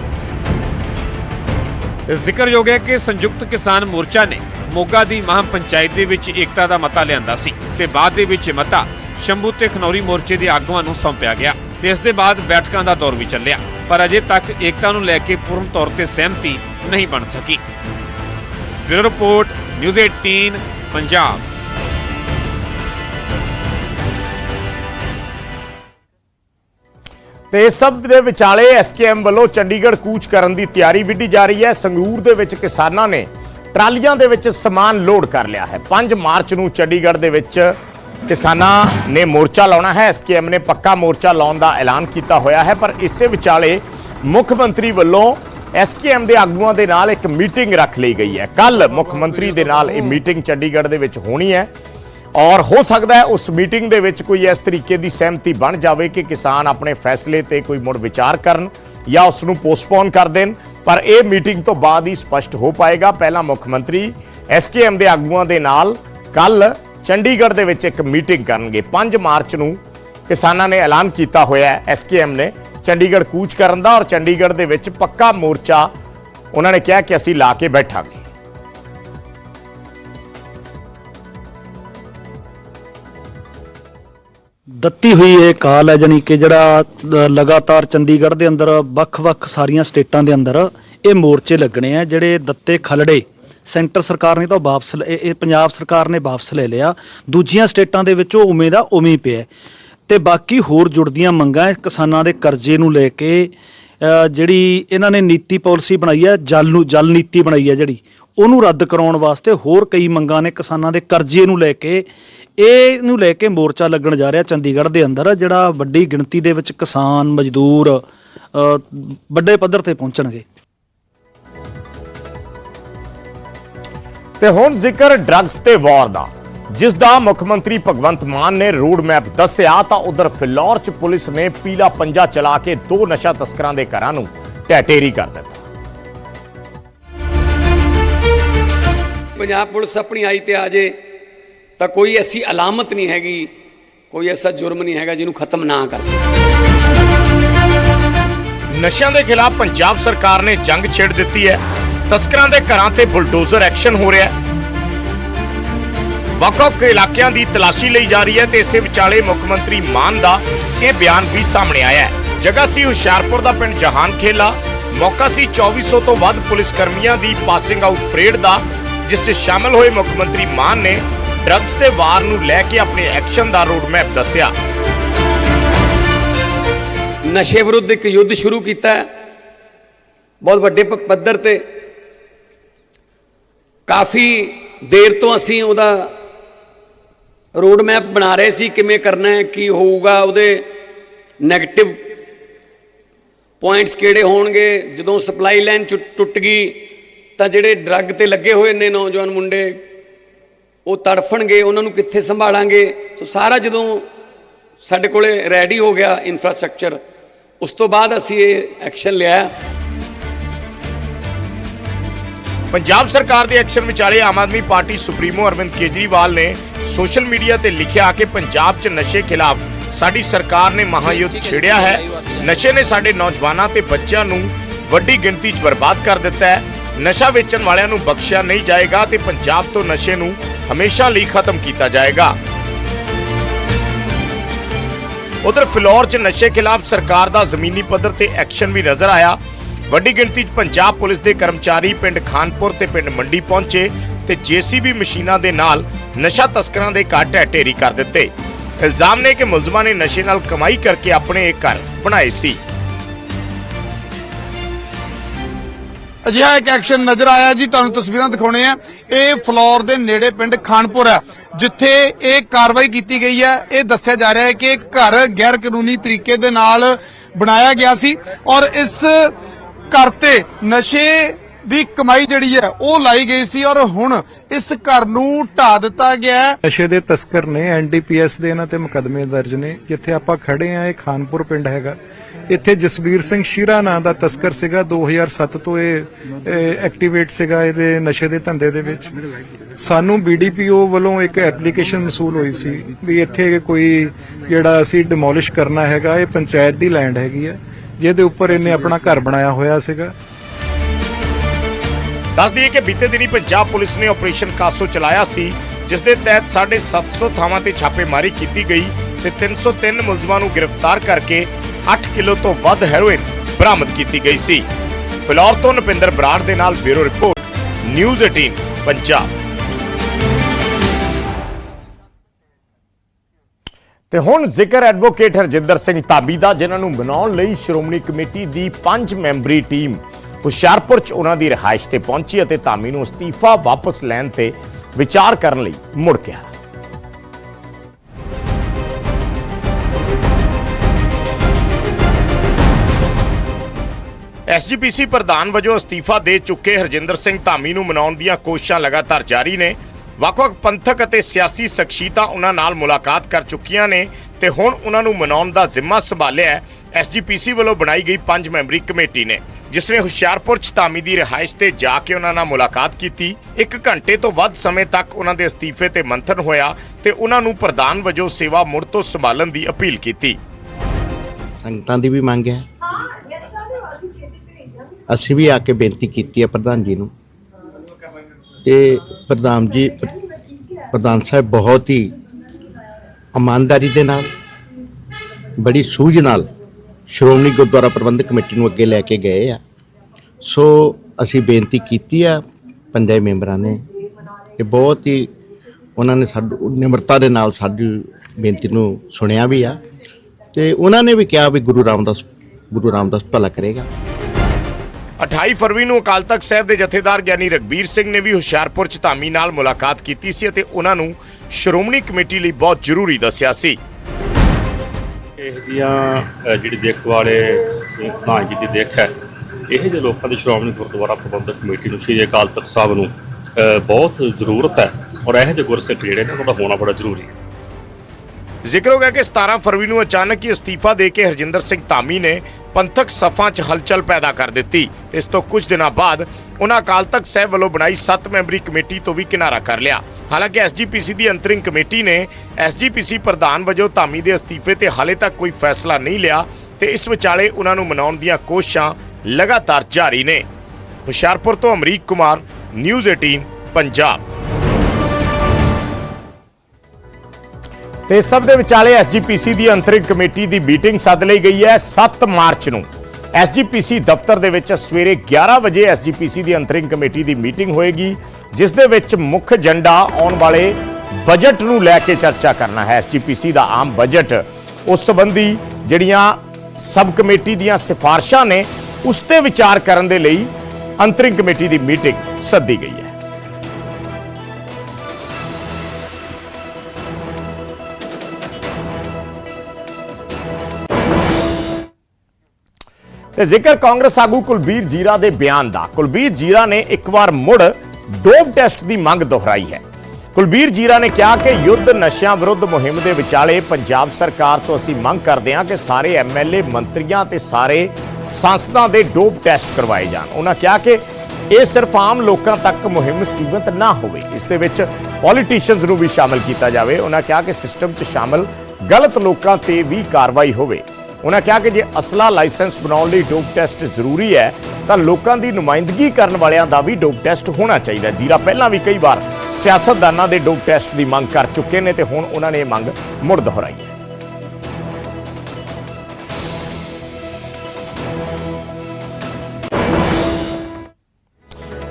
ਜ਼ਿਕਰਯੋਗ ਹੈ ਕਿ ਸੰਯੁਕਤ ਕਿਸਾਨ ਮੋਰਚਾ ਨੇ ਮੋਗਾ ਦੀ ਮਹਾਂ ਪੰਚਾਇਤ ਦੇ ਵਿੱਚ ਏਕਤਾ ਦਾ ਮਤਾ ਲਿਆਂਦਾ ਸੀ ਤੇ ਬਾਅਦ ਦੇ ਵਿੱਚ ਮਤਾ ਸ਼ੰਭੂ ਤੇ ਖਨੌਰੀ ਮੋਰਚੇ ਦੇ ਆਗੂਆਂ ਨੂੰ ਸੌਂਪਿਆ ਗਿਆ। ਤੇ ਇਸ ਦੇ ਬਾਅਦ ਬੈਠਕਾਂ ਦਾ ਦੌਰ ਵੀ ਚੱਲਿਆ, ਪਰ ਅਜੇ ਤੱਕ ਏਕਤਾ ਨੂੰ ਲੈ ਕੇ ਪੂਰਨ ਤੌਰ ਤੇ ਸਹਿਮਤੀ ਨਹੀਂ ਬਣ ਸਕੀ। Bureau report, news 18 Punjab. ਤੇ ਇਸ ਸਭ ਦੇ ਵਿਚਾਲੇ ਐਸਕੇਐਮ ਵੱਲੋਂ ਚੰਡੀਗੜ੍ਹ ਕੂਚ ਕਰਨ ਦੀ ਤਿਆਰੀ ਵਿੱਢੀ ਜਾ ਰਹੀ ਹੈ। ਸੰਗਰੂਰ ਦੇ ਵਿੱਚ ਕਿਸਾਨਾਂ ਨੇ ਟਰਾਲੀਆਂ ਦੇ ਵਿੱਚ ਸਮਾਨ ਲੋਡ ਕਰ ਲਿਆ ਹੈ। 5 ਮਾਰਚ ਨੂੰ ਚੰਡੀਗੜ੍ਹ ਦੇ ਵਿੱਚ ਕਿਸਾਨਾਂ ਨੇ ਮੋਰਚਾ ਲਾਉਣਾ ਹੈ। ਐਸਕੇਐਮ ਨੇ ਪੱਕਾ ਮੋਰਚਾ ਲਾਉਣ ਦਾ ਐਲਾਨ ਕੀਤਾ ਹੋਇਆ ਹੈ, ਪਰ ਇਸੇ ਵਿਚਾਲੇ ਮੁੱਖ ਮੰਤਰੀ ਵੱਲੋਂ ਐਸਕੇਐਮ ਦੇ ਆਗੂਆਂ ਦੇ ਨਾਲ ਇੱਕ ਮੀਟਿੰਗ ਰੱਖ ਲਈ ਗਈ ਹੈ। ਕੱਲ ਮੁੱਖ ਮੰਤਰੀ ਦੇ ਨਾਲ ਇਹ ਮੀਟਿੰਗ ਚੰਡੀਗੜ੍ਹ ਦੇ ਵਿੱਚ ਹੋਣੀ ਹੈ ਔਰ ਹੋ ਸਕਦਾ ਹੈ ਉਸ ਮੀਟਿੰਗ ਦੇ ਵਿੱਚ ਕੋਈ ਇਸ ਤਰੀਕੇ ਦੀ ਸਹਿਮਤੀ ਬਣ ਜਾਵੇ ਕਿ ਕਿਸਾਨ ਆਪਣੇ ਫੈਸਲੇ ਤੇ ਕੋਈ ਮੁੜ ਵਿਚਾਰ ਕਰਨ ਜਾਂ ਉਸ ਨੂੰ ਪੋਸਟਪੋਨ ਕਰ ਦੇਣ, ਪਰ ਇਹ ਮੀਟਿੰਗ ਤੋਂ ਬਾਅਦ ਹੀ ਸਪਸ਼ਟ ਹੋ ਪਾਏਗਾ। ਪਹਿਲਾਂ ਮੁੱਖ ਮੰਤਰੀ ਐਸਕੇਐਮ ਦੇ ਆਗੂਆਂ ਦੇ ਨਾਲ ਕੱਲ ਚੰਡੀਗੜ੍ਹ ਦੇ ਵਿੱਚ ਇੱਕ ਮੀਟਿੰਗ ਕਰਨਗੇ। 5 ਮਾਰਚ ਨੂੰ ਕਿਸਾਨਾਂ ਨੇ ਐਲਾਨ ਕੀਤਾ ਹੋਇਆ ਹੈ। ਐਸਕੇਐਮ ਨੇ ਚੰਡੀਗੜ੍ਹ ਕੂਚ ਕਰਨ ਦਾ ਔਰ ਚੰਡੀਗੜ੍ਹ ਦੇ ਵਿੱਚ ਪੱਕਾ ਮੋਰਚਾ ਉਹਨਾਂ ਨੇ ਕਿਹਾ ਕਿ ਅਸੀਂ ਲਾ ਕੇ ਬੈਠਾਂਗੇ। ਦਿੱਤੀ ਹੋਈ ਇਹ ਕਾਲ ਹੈ ਜਾਣੀ ਕਿ ਜਿਹੜਾ ਲਗਾਤਾਰ ਚੰਡੀਗੜ੍ਹ ਦੇ ਅੰਦਰ ਵੱਖ-ਵੱਖ ਸਾਰੀਆਂ ਸਟੇਟਾਂ ਦੇ ਅੰਦਰ ਇਹ ਮੋਰਚੇ ਲੱਗਣੇ ਆ, ਜਿਹੜੇ ਦਿੱਤੇ ਖਲੜੇ ਸੈਂਟਰ ਸਰਕਾਰ ਨੇ ਤਾਂ ਉਹ ਵਾਪਸ ਲ- ਇਹ ਇਹ ਪੰਜਾਬ ਸਰਕਾਰ ਨੇ ਵਾਪਸ ਲੈ ਲਿਆ। ਦੂਜੀਆਂ ਸਟੇਟਾਂ ਦੇ ਵਿੱਚ ਉਹ ਉਵੇਂ ਦਾ ਉਵੇਂ ਹੀ ਪਿਆ। ਹੈ। ਤੇ ਬਾਕੀ ਹੋਰ ਜੁੜਦੀਆਂ ਮੰਗਾਂ ਹੈ, ਕਿਸਾਨਾਂ ਦੇ ਕਰਜ਼ੇ ਨੂੰ ਲੈ ਕੇ ਅ, ਜਿਹੜੀ ਇਹਨਾਂ ਨੇ ਨੀਤੀ ਪਾਲਿਸੀ ਬਣਾਈ ਹੈ ਜਲ ਨੂੰ ਜਲ ਨੀਤੀ ਬਣਾਈ ਹੈ ਜਿਹੜੀ ਉਹਨੂੰ ਰੱਦ ਕਰਾਉਣ ਵਾਸਤੇ ਹੋਰ ਕਈ ਮੰਗਾਂ ਨੇ ਕਿਸਾਨਾਂ ਦੇ ਕਰਜ਼ੇ ਨੂੰ ਲੈ ਕੇ। ਇਹ ਨੂੰ ਲੈ ਕੇ ਮੋਰਚਾ ਲੱਗਣ ਜਾ ਰਿਹਾ ਚੰਡੀਗੜ੍ਹ ਦੇ ਅੰਦਰ ਜਿਹੜਾ ਵੱਡੀ ਗਿਣਤੀ ਦੇ ਵਿੱਚ ਕਿਸਾਨ ਮਜ਼ਦੂਰ ਅ, ਵੱਡੇ ਪੱਧਰ ਤੇ ਪਹੁੰਚਣਗੇ। ਤੇ ਹੁਣ ਜ਼ਿਕਰ ਡਰੱਗਸ ਤੇ ਵਾਰ ਦਾ ਜਿਸ ਦਾ ਮੁੱਖ ਮੰਤਰੀ ਭਗਵੰਤ ਮਾਨ ਨੇ ਰੋਡ ਮੈਪ ਦੱਸਿਆ ਤਾਂ ਉਧਰ ਫਿਲੌਰ ਚ ਪੁਲਿਸ ਨੇ ਪੀਲਾ ਪੰਜਾ ਚਲਾ ਕੇ ਦੋ ਨਸ਼ਾ ਤਸਕਰਾਂ ਦੇ ਘਰਾਂ ਨੂੰ ਢੇਰੀ ਕਰ ਦਿੱਤਾ। ਪੰਜਾਬ ਪੁਲਿਸ ਆਪਣੀ ਆਈ ਤੇ ਆ ਜੇ ਤਾਂ ਕੋਈ ਐਸੀ ਅਲਾਮਤ ਨਹੀਂ ਹੈਗੀ ਕੋਈ ਐਸਾ ਜੁਰਮ ਨਹੀਂ ਹੈਗਾ ਜਿਹਨੂੰ ਖਤਮ ਨਾ ਕਰ ਸਕੇ। ਨਸ਼ਿਆਂ ਦੇ ਖਿਲਾਫ ਪੰਜਾਬ ਸਰਕਾਰ ਨੇ ਜੰਗ ਛੇੜ ਦਿੱਤੀ ਹੈ। ਤਸਕਰਾਂ ਦੇ ਘਰਾਂ ਤੇ ਬੁਲਡੋਜ਼ਰ ਐਕਸ਼ਨ ਹੋ ਰਿਹਾ ਹੈ। ਵੱਖ-ਵੱਖ ਇਲਾਕਿਆਂ ਦੀ ਤਲਾਸ਼ੀ ਲਈ ਜਾ ਰਹੀ ਹੈ ਤੇ ਇਸੇ ਵਿਚਾਲੇ ਮੁੱਖ ਮੰਤਰੀ ਮਾਨ ਦਾ ਇਹ ਬਿਆਨ ਵੀ ਸਾਹਮਣੇ ਆਇਆ ਹੈ। ਜਗ੍ਹਾ ਸੀ ਹੁਸ਼ਿਆਰਪੁਰ ਦਾ ਪਿੰਡ ਜਹਾਨ ਖੇਲਾ ਮੌਕਾ ਸੀ 2400 ਤੋਂ ਵੱਧ ਪੁਲਿਸ ਕਰਮੀਆਂ ਦੀ ਪਾਸਿੰਗ ਆਊਟ ਪਰੇਡ ਦਾ, ਜਿਸ 'ਚ ਸ਼ਾਮਲ ਹੋਏ ਮੁੱਖ ਮੰਤਰੀ ਮਾਨ ਨੇ ਡਰੱਗਸ ਦੇ ਵਾਰ ਨੂੰ ਲੈ ਕੇ ਆਪਣੇ ਐਕਸ਼ਨ ਦਾ ਰੋਡਮੈਪ ਦੱਸਿਆ। ਨਸ਼ੇ ਵਿਰੁੱਧ ਇੱਕ ਯੁੱਧ ਸ਼ੁਰੂ ਕੀਤਾ ਬਹੁਤ ਵੱਡੇ ਪੱਧਰ ਤੇ ਕਾਫੀ ਦੇਰ ਤੋਂ ਅਸੀਂ ਉਹਦਾ ਰੋਡ ਮੈਪ ਬਣਾ ਰਹੇ ਸੀ ਕਿਵੇਂ ਕਰਨਾ ਹੈ, ਕੀ ਹੋਊਗਾ, ਉਹਦੇ 네ਗੇਟਿਵ ਪੁਆਇੰਟਸ ਕਿਹੜੇ ਹੋਣਗੇ, ਜਦੋਂ ਸਪਲਾਈ ਲਾਈਨ ਟੁੱਟ ਗਈ, ਤਾਂ ਜਿਹੜੇ ਡਰੱਗ ਤੇ ਲੱਗੇ ਹੋਏ ਨੇ ਨੌਜਵਾਨ ਮੁੰਡੇ, ਉਹ ਤੜਫਣਗੇ, ਉਹਨਾਂ ਨੂੰ ਕਿੱਥੇ ਸੰਭਾਲਾਂਗੇ? ਸੋ ਸਾਰਾ ਜਦੋਂ ਸਾਡੇ ਕੋਲੇ ਰੈਡੀ ਹੋ ਗਿਆ ਇਨਫਰਾਸਟ੍ਰਕਚਰ ਉਸ ਤੋਂ ਬਾਅਦ ਅਸੀਂ ਇਹ ਐਕਸ਼ਨ ਲਿਆ। ਪੰਜਾਬ ਸਰਕਾਰ ਦੇ ਐਕਸ਼ਨ ਵਿਚਾਲੇ ਆਮ ਆਦਮੀ ਪਾਰਟੀ ਸੁਪਰੀਮੋ ਅਰਵਿੰਦ ਕੇਜਰੀਵਾਲ ਨੇ ਸੋਸ਼ਲ ਮੀਡੀਆ ਤੇ ਲਿਖਿਆ ਕਿ ਪੰਜਾਬ 'ਚ ਨਸ਼ੇ ਖਿਲਾਫ ਸਾਡੀ ਸਰਕਾਰ ਨੇ ਮਹਾਯੁੱਧ ਛੇੜਿਆ ਹੈ। ਨਸ਼ੇ ਨੇ ਸਾਡੇ ਨੌਜਵਾਨਾਂ ਤੇ ਬੱਚਿਆਂ ਨੂੰ ਵੱਡੀ ਗਿਣਤੀ 'ਚ ਬਰਬਾਦ ਕਰ ਦਿੱਤਾ ਹੈ। ਨਸ਼ਾ ਵੇਚਣ ਵਾਲਿਆਂ ਨੂੰ ਬਖਸ਼ਿਆ ਨਹੀਂ ਜਾਏਗਾ ਤੇ ਪੰਜਾਬ ਤੋਂ ਨਸ਼ੇ ਨੂੰ ਹਮੇਸ਼ਾ ਲਈ ਖਤਮ ਕੀਤਾ ਜਾਏਗਾ। ਉਧਰ ਫਿਲੌਰ 'ਚ ਨਸ਼ੇ ਖਿਲਾਫ ਸਰਕਾਰ ਦਾ ਜ਼ਮੀਨੀ ਪੱਧਰ ਤੇ ਐਕਸ਼ਨ ਵੀ ਨਜ਼ਰ ਆਇਆ। ਵੱਡੀ ਗਿਣਤੀ 'ਚ ਪੰਜਾਬ ਪੁਲਿਸ ਦੇ ਕਰਮਚਾਰੀ ਪਿੰਡ ਖਾਨਪੁਰ ਤੇ ਪਿੰਡ ਮੰਡੀ ਪਹੁੰਚੇ ਤੇ ਜੀਸੀਬੀ ਮਸ਼ੀਨਾਂ ਦੇ ਨਾਲ ਨਸ਼ਾ ਤਸਕਰਾਂ ਦੇ ਘਰ ਢਹਿ ਕਰ ਦਿੱਤੇ। ਇਲਜ਼ਾਮ ਨੇ ਕਿ ਮੁਲਜ਼ਮਾਂ ਨੇ ਨਸ਼ੇ ਨਾਲ ਕਮਾਈ ਕਰਕੇ ਆਪਣੇ ਇਹ ਘਰ ਬਣਾਏ ਸੀ। ਅਜਿਹਾ ਇੱਕ ਐਕਸ਼ਨ ਨਜ਼ਰ ਆਇਆ ਜੀ, ਤੁਹਾਨੂੰ ਤਸਵੀਰਾਂ ਦਿਖਾਉਣੇ ਆ। ਇਹ ਫਲੋਰ ਦੇ ਨੇੜੇ ਪਿੰਡ ਖਾਨਪੁਰ ਹੈ, ਜਿੱਥੇ ਇਹ ਕਾਰਵਾਈ ਕੀਤੀ ਗਈ ਹੈ। ਇਹ ਦੱਸਿਆ ਜਾ ਰਿਹਾ ਹੈ ਕਿ ਘਰ ਗੈਰ ਕਾਨੂੰਨੀ ਤਰੀਕੇ ਦੇ ਨਾਲ ਬਣਾਇਆ ਗਿਆ ਸੀ ਔਰ ਇਸ ਘਰ ਤੇ ਨਸ਼ੇ ਦੀ ਕਮਾਈ ਜਿਹੜੀ ਹੈ, ਉਹ ਲਾਈ ਗਈ ਸੀ ਔਰ ਹੁਣ ਇਸ ਘਰ ਨੂੰ ਢਾ ਦਿੱਤਾ ਗਿਆ ਨਸ਼ੇ ਦੇ ਤਸਕਰ ਨੇ ਐਨਡੀਪੀਐਸ ਦੇ ਇਹਨਾਂ ਤੇ ਮੁਕੱਦਮੇ ਦਰਜ ਨੇ, ਜਿੱਥੇ ਆਪਾਂ ਖੜੇ ਆ ਇਹ ਖਾਨਪੁਰ ਪਿੰਡ ਹੈਗਾ। ਇੱਥੇ ਜਸਵੀਰ ਸਿੰਘ ਸ਼ੀਰਾ ਨਾਂ ਦਾ ਤਸਕਰ ਸੀਗਾ 2007 ਤੋਂ ਇਹ ਐਕਟੀਵੇਟ ਸੀਗਾ ਇਹਦੇ ਨਸ਼ੇ ਦੇ ਧੰਦੇ ਦੇ ਵਿੱਚ। ਸਾਨੂੰ ਬੀਡੀਪੀਓ ਵੱਲੋਂ ਇੱਕ ਐਪਲੀਕੇਸ਼ਨ ਮਸੂਲ ਹੋਈ ਸੀ ਵੀ ਇੱਥੇ ਕੋਈ ਜਿਹੜਾ ਅਸੀਂ ਡਿਮੋਲਿਸ਼ ਕਰਨਾ ਹੈਗਾ, ਇਹ ਪੰਚਾਇਤ ਦੀ ਲੈਂਡ ਹੈਗੀ ਹੈ। ਜਿਹਦੇ ਉੱਪਰ ਇਹਨੇ ਆਪਣਾ ਘਰ ਬਣਾਇਆ ਹੋਇਆ ਸੀਗਾ। ਦੱਸ ਦਈਏ ਕਿ ਬੀਤੇ ਦਿਨੀ ਪੰਜਾਬ ਪੁਲਿਸ ਨੇ ਆਪਰੇਸ਼ਨ ਕਾਸੋ ਚਲਾਇਆ ਸੀ ਜਿਸ ਦੇ ਤਹਿਤ 750 ਥਾਵਾਂ ਤੇ ਛਾਪੇਮਾਰੀ ਕੀਤੀ ਗਈ ਤੇ 303 ਮੁਲਜ਼ਮਾਂ ਨੂੰ ਗ੍ਰਿਫਤਾਰ ਕਰਕੇ 8 ਕਿਲੋ ਤੋਂ ਵੱਧ ਹੈਰੋਇਨ ਬਰਾਮਦ ਕੀਤੀ ਗਈ ਸੀ। ਫਿਲੌਰ ਤੋਂ ਨਪਿੰਦਰ ਬਰਾੜ ਦੇ ਨਾਲ ਬਿਊਰੋ ਰਿਪੋਰਟ, ਨਿਊਜ਼ 18 ਪੰਜਾਬ। ਤੇ ਹੁਣ ਜ਼ਿਕਰ ਐਡਵੋਕੇਟ ਹਰਜਿੰਦਰ ਸਿੰਘ ਧਾਬੀ ਦਾ, ਜਿਨ੍ਹਾਂ ਨੂੰ ਬਣਾਉਣ ਲਈ ਸ਼੍ਰੋਮਣੀ ਕਮੇਟੀ ਦੀ ਪੰਜ ਮੈਂਬਰੀ ਟੀਮ ਹੁਸ਼ਿਆਰਪੁਰ ਚ ਉਹਨਾਂ ਦੀ ਰਿਹਾਇਸ਼ ਤੇ ਪਹੁੰਚੀ ਅਤੇ ਧਾਮੀ ਨੂੰ ਅਸਤੀਫਾ ਵਾਪਸ ਲੈਣ ਤੇ ਵਿਚਾਰ ਕਰਨ ਲਈ ਮੁੜ ਗਿਆ ਐਸਜੀਪੀਸੀ ਪ੍ਰਧਾਨ ਵਜੋਂ ਅਸਤੀਫਾ ਦੇ ਚੁੱਕੇ ਹਰਜਿੰਦਰ ਸਿੰਘ ਧਾਮੀ ਨੂੰ ਮਨਾਉਣ ਦੀਆਂ ਕੋਸ਼ਿਸ਼ਾਂ ਲਗਾਤਾਰ ਜਾਰੀ ਨੇ। ਵੱਖ-ਵੱਖ ਪੰਥਕ ਅਤੇ ਸਿਆਸੀ ਸ਼ਖਸੀਅਤਾਂ ਉਹਨਾਂ ਨਾਲ ਮੁਲਾਕਾਤ ਕਰ ਚੁੱਕੀਆਂ ਨੇ ਤੇ ਹੁਣ ਉਹਨਾਂ ਨੂੰ ਮਨਾਉਣ ਦਾ ਜ਼ਿੰਮਾ ਸੰਭਾਲਿਆ ਹੈ ਐਸਜੀਪੀਸੀ ਵੱਲੋਂ ਬਣਾਈ ਗਈ ਪੰਜ ਮੈਂਬਰੀ ਕਮੇਟੀ ਨੇ ਜਿਸ ਨੇ ਹੁਸ਼ਿਆਰਪੁਰ ਚ ਧਾਮੀ ਦੀ ਰਿਹਾਇਸ਼ ਤੇ ਜਾ ਕੇ ਉਹਨਾਂ ਨਾਲ ਮੁਲਾਕਾਤ ਕੀਤੀ। ਇੱਕ ਘੰਟੇ ਤੋਂ ਵੱਧ ਸਮੇਂ ਤੱਕ ਉਹਨਾਂ ਦੇ ਅਸਤੀਫੇ ਤੇ ਮੰਥਨ ਹੋਇਆ ਤੇ ਉਹਨਾਂ ਨੂੰ ਪ੍ਰਧਾਨ ਵਜੋਂ ਸੇਵਾ ਮੁੜ ਤੋਂ ਸੰਭਾਲਣ ਦੀ ਅਪੀਲ ਕੀਤੀ। ਸੰਗਤਾਂ ਦੀ ਵੀ ਮੰਗ ਹੈ। ਅਸੀਂ ਵੀ ਆ ਕੇ ਬੇਨਤੀ ਕੀਤੀ ਹੈ ਪ੍ਰਧਾਨ ਜੀ ਨੂੰ। ਤੇ ਪ੍ਰਧਾਨ ਜੀ, ਪ੍ਰਧਾਨ ਸਾਹਿਬ ਬਹੁਤ ਹੀ ਇਮਾਨਦਾਰੀ ਦੇ ਨਾਲ, ਬੜੀ ਸੂਝ ਨਾਲ ਸ਼੍ਰੋਮਣੀ ਗੁਰਦੁਆਰਾ ਪ੍ਰਬੰਧਕ ਕਮੇਟੀ ਨੂੰ ਅੱਗੇ ਲੈ ਕੇ ਗਏ ਆ। ਸੋ ਅਸੀਂ ਬੇਨਤੀ ਕੀਤੀ ਆ ਪੰਜੇ ਮੈਂਬਰਾਂ ਨੇ ਕਿ ਬਹੁਤ ਹੀ ਉਹਨਾਂ ਨੇ ਸਾਡੂ, ਨਿਮਰਤਾ ਦੇ ਨਾਲ ਸਾਡੀ ਬੇਨਤੀ ਨੂੰ ਸੁਣਿਆ ਵੀ ਆ ਤੇ ਉਹਨਾਂ ਨੇ ਵੀ ਕਿਹਾ ਵੀ ਗੁਰੂ ਰਾਮਦਾਸ ਗੁਰੂ ਰਾਮਦਾਸ ਭਲਾ ਕਰੇਗਾ। 28 ਫਰਵਰੀ ਨੂੰ ਅਕਾਲ ਤਖਤ ਸਾਹਿਬ ਦੇ ਜਥੇਦਾਰ ਗਿਆਨੀ ਰਗਬੀਰ ਸਿੰਘ ਨੇ ਵੀ ਹੁਸ਼ਿਆਰਪੁਰ ਚ ਧਾਮੀ ਨਾਲ ਮੁਲਾਕਾਤ ਕੀਤੀ ਸੀ ਅਤੇ ਉਹਨਾਂ ਨੂੰ ਸ਼੍ਰੋਮਣੀ ਕਮੇਟੀ ਲਈ ਬਹੁਤ ਜ਼ਰੂਰੀ ਦੱਸਿਆ ਸੀ। ਇਹ ਜੀਆਂ ਜਿਹੜੀ ਦੇਖ ਵਾਲੇ ਪ੍ਰਧਾਨ ਜੀ ਦੇਖ ਹੈ, ਇਹ ਜਿਹੇ ਲੋਕਾਂ ਦੀ ਸ਼੍ਰੋਮਣੀ ਗੁਰਦੁਆਰਾ ਪ੍ਰਬੰਧਕ ਕਮੇਟੀ ਨੂੰ, ਸ਼੍ਰੀ ਅਕਾਲ ਤਖਤ ਸਾਹਿਬ ਨੂੰ ਬਹੁਤ ਜ਼ਰੂਰਤ ਹੈ ਔਰ ਇਹੋ ਜਿਹੇ ਗੁਰਸਿੱਖ ਜਿਹੜੇ ਨੇ, ਉਹਨਾਂ ਦਾ ਹੋਣਾ ਬੜਾ ਜ਼ਰੂਰੀ ਹੈ। ਜ਼ਿਕਰ ਹੋ ਗਿਆ ਕਿ 17 ਫਰਵਰੀ ਨੂੰ ਅਚਾਨਕ ਹੀ ਅਸਤੀਫਾ ਦੇ ਕੇ ਹਰਜਿੰਦਰ ਸਿੰਘ ਧਾਮੀ ਨੇ ਪੰਥਕ ਸਫਾਂ 'ਚ ਹਲਚਲ ਪੈਦਾ ਕਰ ਦਿੱਤੀ। ਇਸ ਤੋਂ ਕੁਝ ਦਿਨਾਂ ਬਾਅਦ ਉਹਨਾਂ ਅਕਾਲ ਤਖਤ ਸਾਹਿਬ ਵੱਲੋਂ ਬਣਾਈ 7 ਮੈਂਬਰੀ ਕਮੇਟੀ ਤੋਂ ਵੀ ਕਿਨਾਰਾ ਕਰ ਲਿਆ। ਹਾਲਾਂਕਿ ਐਸਜੀਪੀਸੀ ਦੀ ਅੰਤਰਿੰਗ ਕਮੇਟੀ ਨੇ ਐਸਜੀਪੀਸੀ ਪ੍ਰਧਾਨ ਵਜੋਂ ਧਾਮੀ ਦੇ ਅਸਤੀਫੇ ਤੇ ਹਾਲੇ ਤੱਕ ਕੋਈ ਫੈਸਲਾ ਨਹੀਂ ਲਿਆ ਤੇ ਇਸ ਵਿਚਾਲੇ ਉਹਨਾਂ ਨੂੰ ਮਨਾਉਣ ਦੀਆਂ ਕੋਸ਼ਿਸ਼ਾਂ ਲਗਾਤਾਰ ਜਾਰੀ ਨੇ। ਹੁਸ਼ਿਆਰਪੁਰ ਤੋਂ ਅਮਰੀਕ ਕੁਮਾਰ, ਨਿਊਜ਼ 18 ਪੰਜਾਬ। ਤੇ ਇਸ ਸਭ ਦੇ ਵਿਚਾਲੇ ਐਸਜੀਪੀਸੀ ਦੀ ਅੰਤਰਿਮ ਕਮੇਟੀ ਦੀ ਮੀਟਿੰਗ ਸੱਦ ਲਈ ਗਈ ਹੈ 7 ਮਾਰਚ ਨੂੰ। ਐਸਜੀਪੀਸੀ ਦਫ਼ਤਰ ਦੇ ਵਿੱਚ ਸਵੇਰੇ 11 ਵਜੇ ਐਸਜੀਪੀਸੀ ਦੀ ਅੰਤਰਿਮ ਕਮੇਟੀ ਦੀ ਮੀਟਿੰਗ ਹੋਏਗੀ, ਜਿਸ ਦੇ ਵਿੱਚ ਮੁੱਖ ਏਜੰਡਾ ਆਉਣ ਵਾਲੇ ਬਜਟ ਨੂੰ ਲੈ ਕੇ ਚਰਚਾ ਕਰਨਾ ਹੈ। ਐਸਜੀਪੀਸੀ ਦਾ ਆਮ ਬਜਟ ਉਸ ਸੰਬੰਧੀ ਜਿਹੜੀਆਂ ਸਬ ਕਮੇਟੀ ਦੀਆਂ ਸਿਫਾਰਸ਼ਾਂ ਨੇ, ਉਸ ਤੇ ਵਿਚਾਰ ਕਰਨ ਦੇ ਲਈ ਅੰਤਰਿਮ ਕਮੇਟੀ ਦੀ ਮੀਟਿੰਗ ਸੱਦੀ ਗਈ ਹੈ। ਤੇ ਜ਼ਿਕਰ ਕਾਂਗਰਸ ਆਗੂ ਕੁਲਬੀਰ ਜੀਰਾ ਦੇ ਬਿਆਨ ਦਾ। ਕੁਲਬੀਰ ਜੀਰਾ ਨੇ ਇੱਕ ਵਾਰ ਮੁੜ ਡੋਪ ਟੈਸਟ ਦੀ ਮੰਗ ਦੁਹਰਾਈ ਹੈ। ਕੁਲਬੀਰ ਜੀਰਾ ਨੇ ਕਿਹਾ ਕਿ ਯੁੱਧ ਨਸ਼ਿਆਂ ਵਿਰੁੱਧ ਮੁਹਿੰਮ ਦੇ ਵਿਚਾਲੇ ਪੰਜਾਬ ਸਰਕਾਰ ਤੋਂ ਅਸੀਂ ਮੰਗ ਕਰਦੇ ਹਾਂ ਕਿ ਸਾਰੇ ਐਮਐਲਏ ਮੰਤਰੀਆਂ ਤੇ ਸਾਰੇ ਸੰਸਦਾਂ ਦੇ ਡੋਪ ਟੈਸਟ ਕਰਵਾਏ ਜਾਣ। ਉਹਨਾਂ ਕਿਹਾ ਕਿ ਇਹ ਸਿਰਫ ਆਮ ਲੋਕਾਂ ਤੱਕ ਮੁਹਿੰਮ ਸੀਮਤ ਨਾ ਹੋਵੇ। ਇਸ ਦੇ ਵਿੱਚ ਪੋਲੀਟੀਸ਼ੀਅਨਸ ਨੂੰ ਵੀ ਸ਼ਾਮਲ ਕੀਤਾ ਜਾਵੇ। ਉਹਨਾਂ ਕਿਹਾ ਕਿ ਸਿਸਟਮ 'ਚ ਸ਼ਾਮਲ ਗਲਤ ਲੋਕਾਂ ਤੇ ਵੀ ਕਾਰਵਾਈ ਹੋਵੇ। ਉਹਨਾਂ ਕਿਹਾ ਕਿ ਜੇ ਅਸਲਾ ਲਾਇਸੈਂਸ ਬਣਾਉਣ ਲਈ ਡੋਪ ਟੈਸਟ ਜ਼ਰੂਰੀ ਹੈ, ਤਾਂ ਲੋਕਾਂ ਦੀ ਨੁਮਾਇੰਦਗੀ ਕਰਨ ਵਾਲਿਆਂ ਦਾ ਵੀ ਡੋਪ ਟੈਸਟ ਹੋਣਾ ਚਾਹੀਦਾ ਜੀਰਾ, ਪਹਿਲਾਂ ਵੀ ਕਈ ਵਾਰ ਸਿਆਸਤਦਾਨਾਂ ਦੇ ਡੋਪ ਟੈਸਟ ਦੀ ਮੰਗ ਕਰ ਚੁੱਕੇ ਨੇ ਤੇ ਹੁਣ ਉਹਨਾਂ ਨੇ ਇਹ ਮੰਗ ਮੁੜ ਦੁਹਰਾਈ ਹੈ।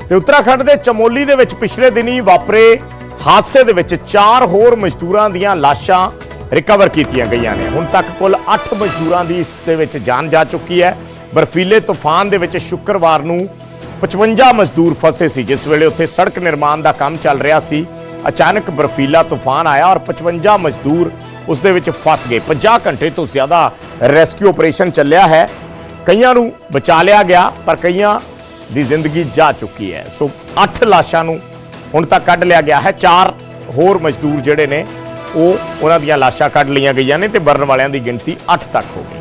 ਤੇ ਉੱਤਰਾਖੰਡ ਦੇ ਚਮੋਲੀ ਦੇ ਵਿੱਚ ਪਿਛਲੇ ਦਿਨੀ ਵਾਪਰੇ ਹਾਦਸੇ ਦੇ ਵਿੱਚ ਚਾਰ ਹੋਰ ਮਜ਼ਦੂਰਾਂ ਦੀਆਂ ਲਾਸ਼ਾਂ ਰਿਕਵਰ ਕੀਤੀਆਂ ਗਈਆਂ ਨੇ। ਹੁਣ ਤੱਕ ਕੁੱਲ 8 ਮਜ਼ਦੂਰਾਂ ਦੀ ਇਸ ਦੇ ਵਿੱਚ ਜਾਨ ਜਾ ਚੁੱਕੀ ਹੈ। ਬਰਫੀਲੇ ਤੂਫਾਨ ਦੇ ਵਿੱਚ ਸ਼ੁੱਕਰਵਾਰ ਨੂੰ 55 ਮਜ਼ਦੂਰ ਫਸੇ ਸੀ। ਜਿਸ ਵੇਲੇ ਉੱਥੇ ਸੜਕ ਨਿਰਮਾਣ ਦਾ ਕੰਮ ਚੱਲ ਰਿਹਾ ਸੀ, ਅਚਾਨਕ ਬਰਫੀਲਾ ਤੂਫਾਨ ਆਇਆ ਔਰ 55 ਮਜ਼ਦੂਰ ਉਸ ਦੇ ਵਿੱਚ ਫਸ ਗਏ। 50 ਘੰਟੇ ਤੋਂ ਜ਼ਿਆਦਾ ਰੈਸਕਿਊ ਆਪਰੇਸ਼ਨ ਚੱਲਿਆ ਹੈ। ਕਈਆਂ ਨੂੰ ਬਚਾ ਲਿਆ ਗਿਆ, ਪਰ ਕਈਆਂ ਦੀ ਜ਼ਿੰਦਗੀ ਜਾ ਚੁੱਕੀ ਹੈ। ਸੋ 8 ਲਾਸ਼ਾਂ ਨੂੰ ਹੁਣ ਤੱਕ ਕੱਢ ਲਿਆ ਗਿਆ ਹੈ। ਚਾਰ ਹੋਰ ਮਜ਼ਦੂਰ ਜਿਹੜੇ ਨੇ ਉਹ ਉਹਨਾਂ ਦੀਆਂ ਲਾਸ਼ਾਂ ਕੱਢ ਲਈਆਂ ਗਈਆਂ ਨੇ ਤੇ ਮਰਨ ਵਾਲਿਆਂ ਦੀ ਗਿਣਤੀ 8 ਤੱਕ ਹੋ ਗਈ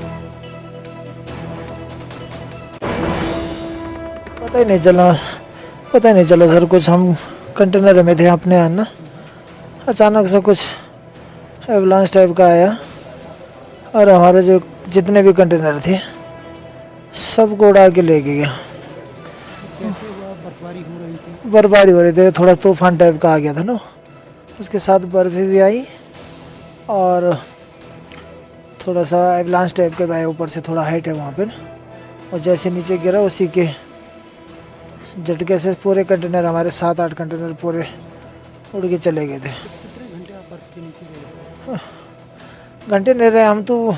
पता ही नहीं चला पता ही नहीं चला सर कुछ हम कंटेनर में थे अपने यहाँ ना अचानक से कुछ एवलांस टाइप का आया और हमारे जो जितने भी कंटेनर थे सबको उड़ा के लेके गया बर्फबारी हो रही थी थोड़ा तूफान टाइप का आ गया था ना उसके साथ बर्फ़ी भी आई और थोड़ा सा एवलांस टाइप का भी ऊपर से थोड़ा हाइट है वहाँ पर। और जैसे नीचे गिरा, उसी के झटके से पूरे कंटेनर हमारे सात आठ कंटेनर पूरे उड़ के चले गए थे। घंटे नहीं रहे, हम तो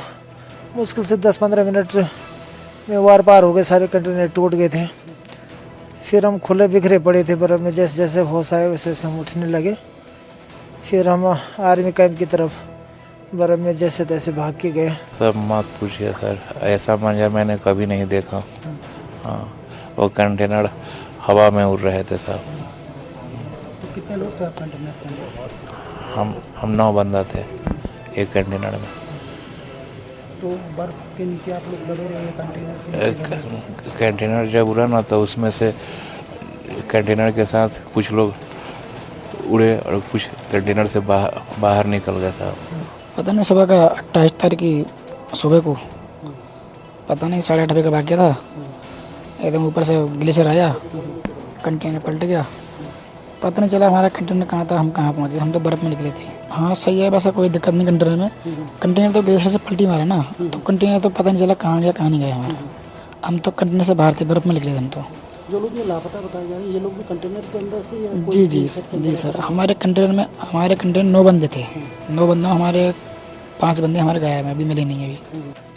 मुश्किल से दस पंद्रह मिनट में वार पार हो गए, सारे कंटेनर टूट गए थे। फिर हम खुले बिखरे पड़े थे बर्फ़ में जैसे जैसे होश आए वैसे वैसे हम उठने लगे। फिर हम आर्मी कैंप की तरफ़ बर्फ़ में जैसे तैसे भाग के गए। सब मत पूछिए सर ऐसा मंजर मैंने कभी नहीं देखा। हाँ वो कंटेनर हवा में उड़ रहे थे सर तो कितने लोग थे कंटेनर हम हम नौ बंदा थे एक कंटेनर में। तो बर्फ़ के नीचे आप लोग लगे रहे कंटेनर कंटेनर जब उड़ा ना तो उसमें से कंटेनर के साथ कुछ लोग उड़े और कुछ कंटेनर से बाहर बाहर निकल गया था। पता नहीं सुबह का अट्ठाईस तारीख की सुबह को। पता नहीं, साढ़े आठ बजे का गया था। एकदम ऊपर से ग्लेशियर आया, कंटेनर पलट गया। पता नहीं चला हमारा कंटेनर कहाँ था, हम कहाँ पहुँचे हम तो बर्फ़ में निकले थे। हाँ सही है, वैसा कोई दिक्कत नहीं कंटेनर में। कंटेनर तो ग्लेशियर से पलटी मारा ना तो कंटेनर तो पता नहीं चला कहाँ गया, कहाँ नहीं गया हमारा। हम तो कंटेनर से बाहर थे, बर्फ़ में निकले थे हम तो। जो लोग ये लापता बताए जा रहे हैं ये लोग भी कंटेनर के अंदर थे या जी जी जी सर हमारे कंटेनर में हमारे कंटेनर नौ बंदे थे। नौ बंदों हमारे पाँच बंदे हमारे गायब हैं अभी मिले नहीं है अभी।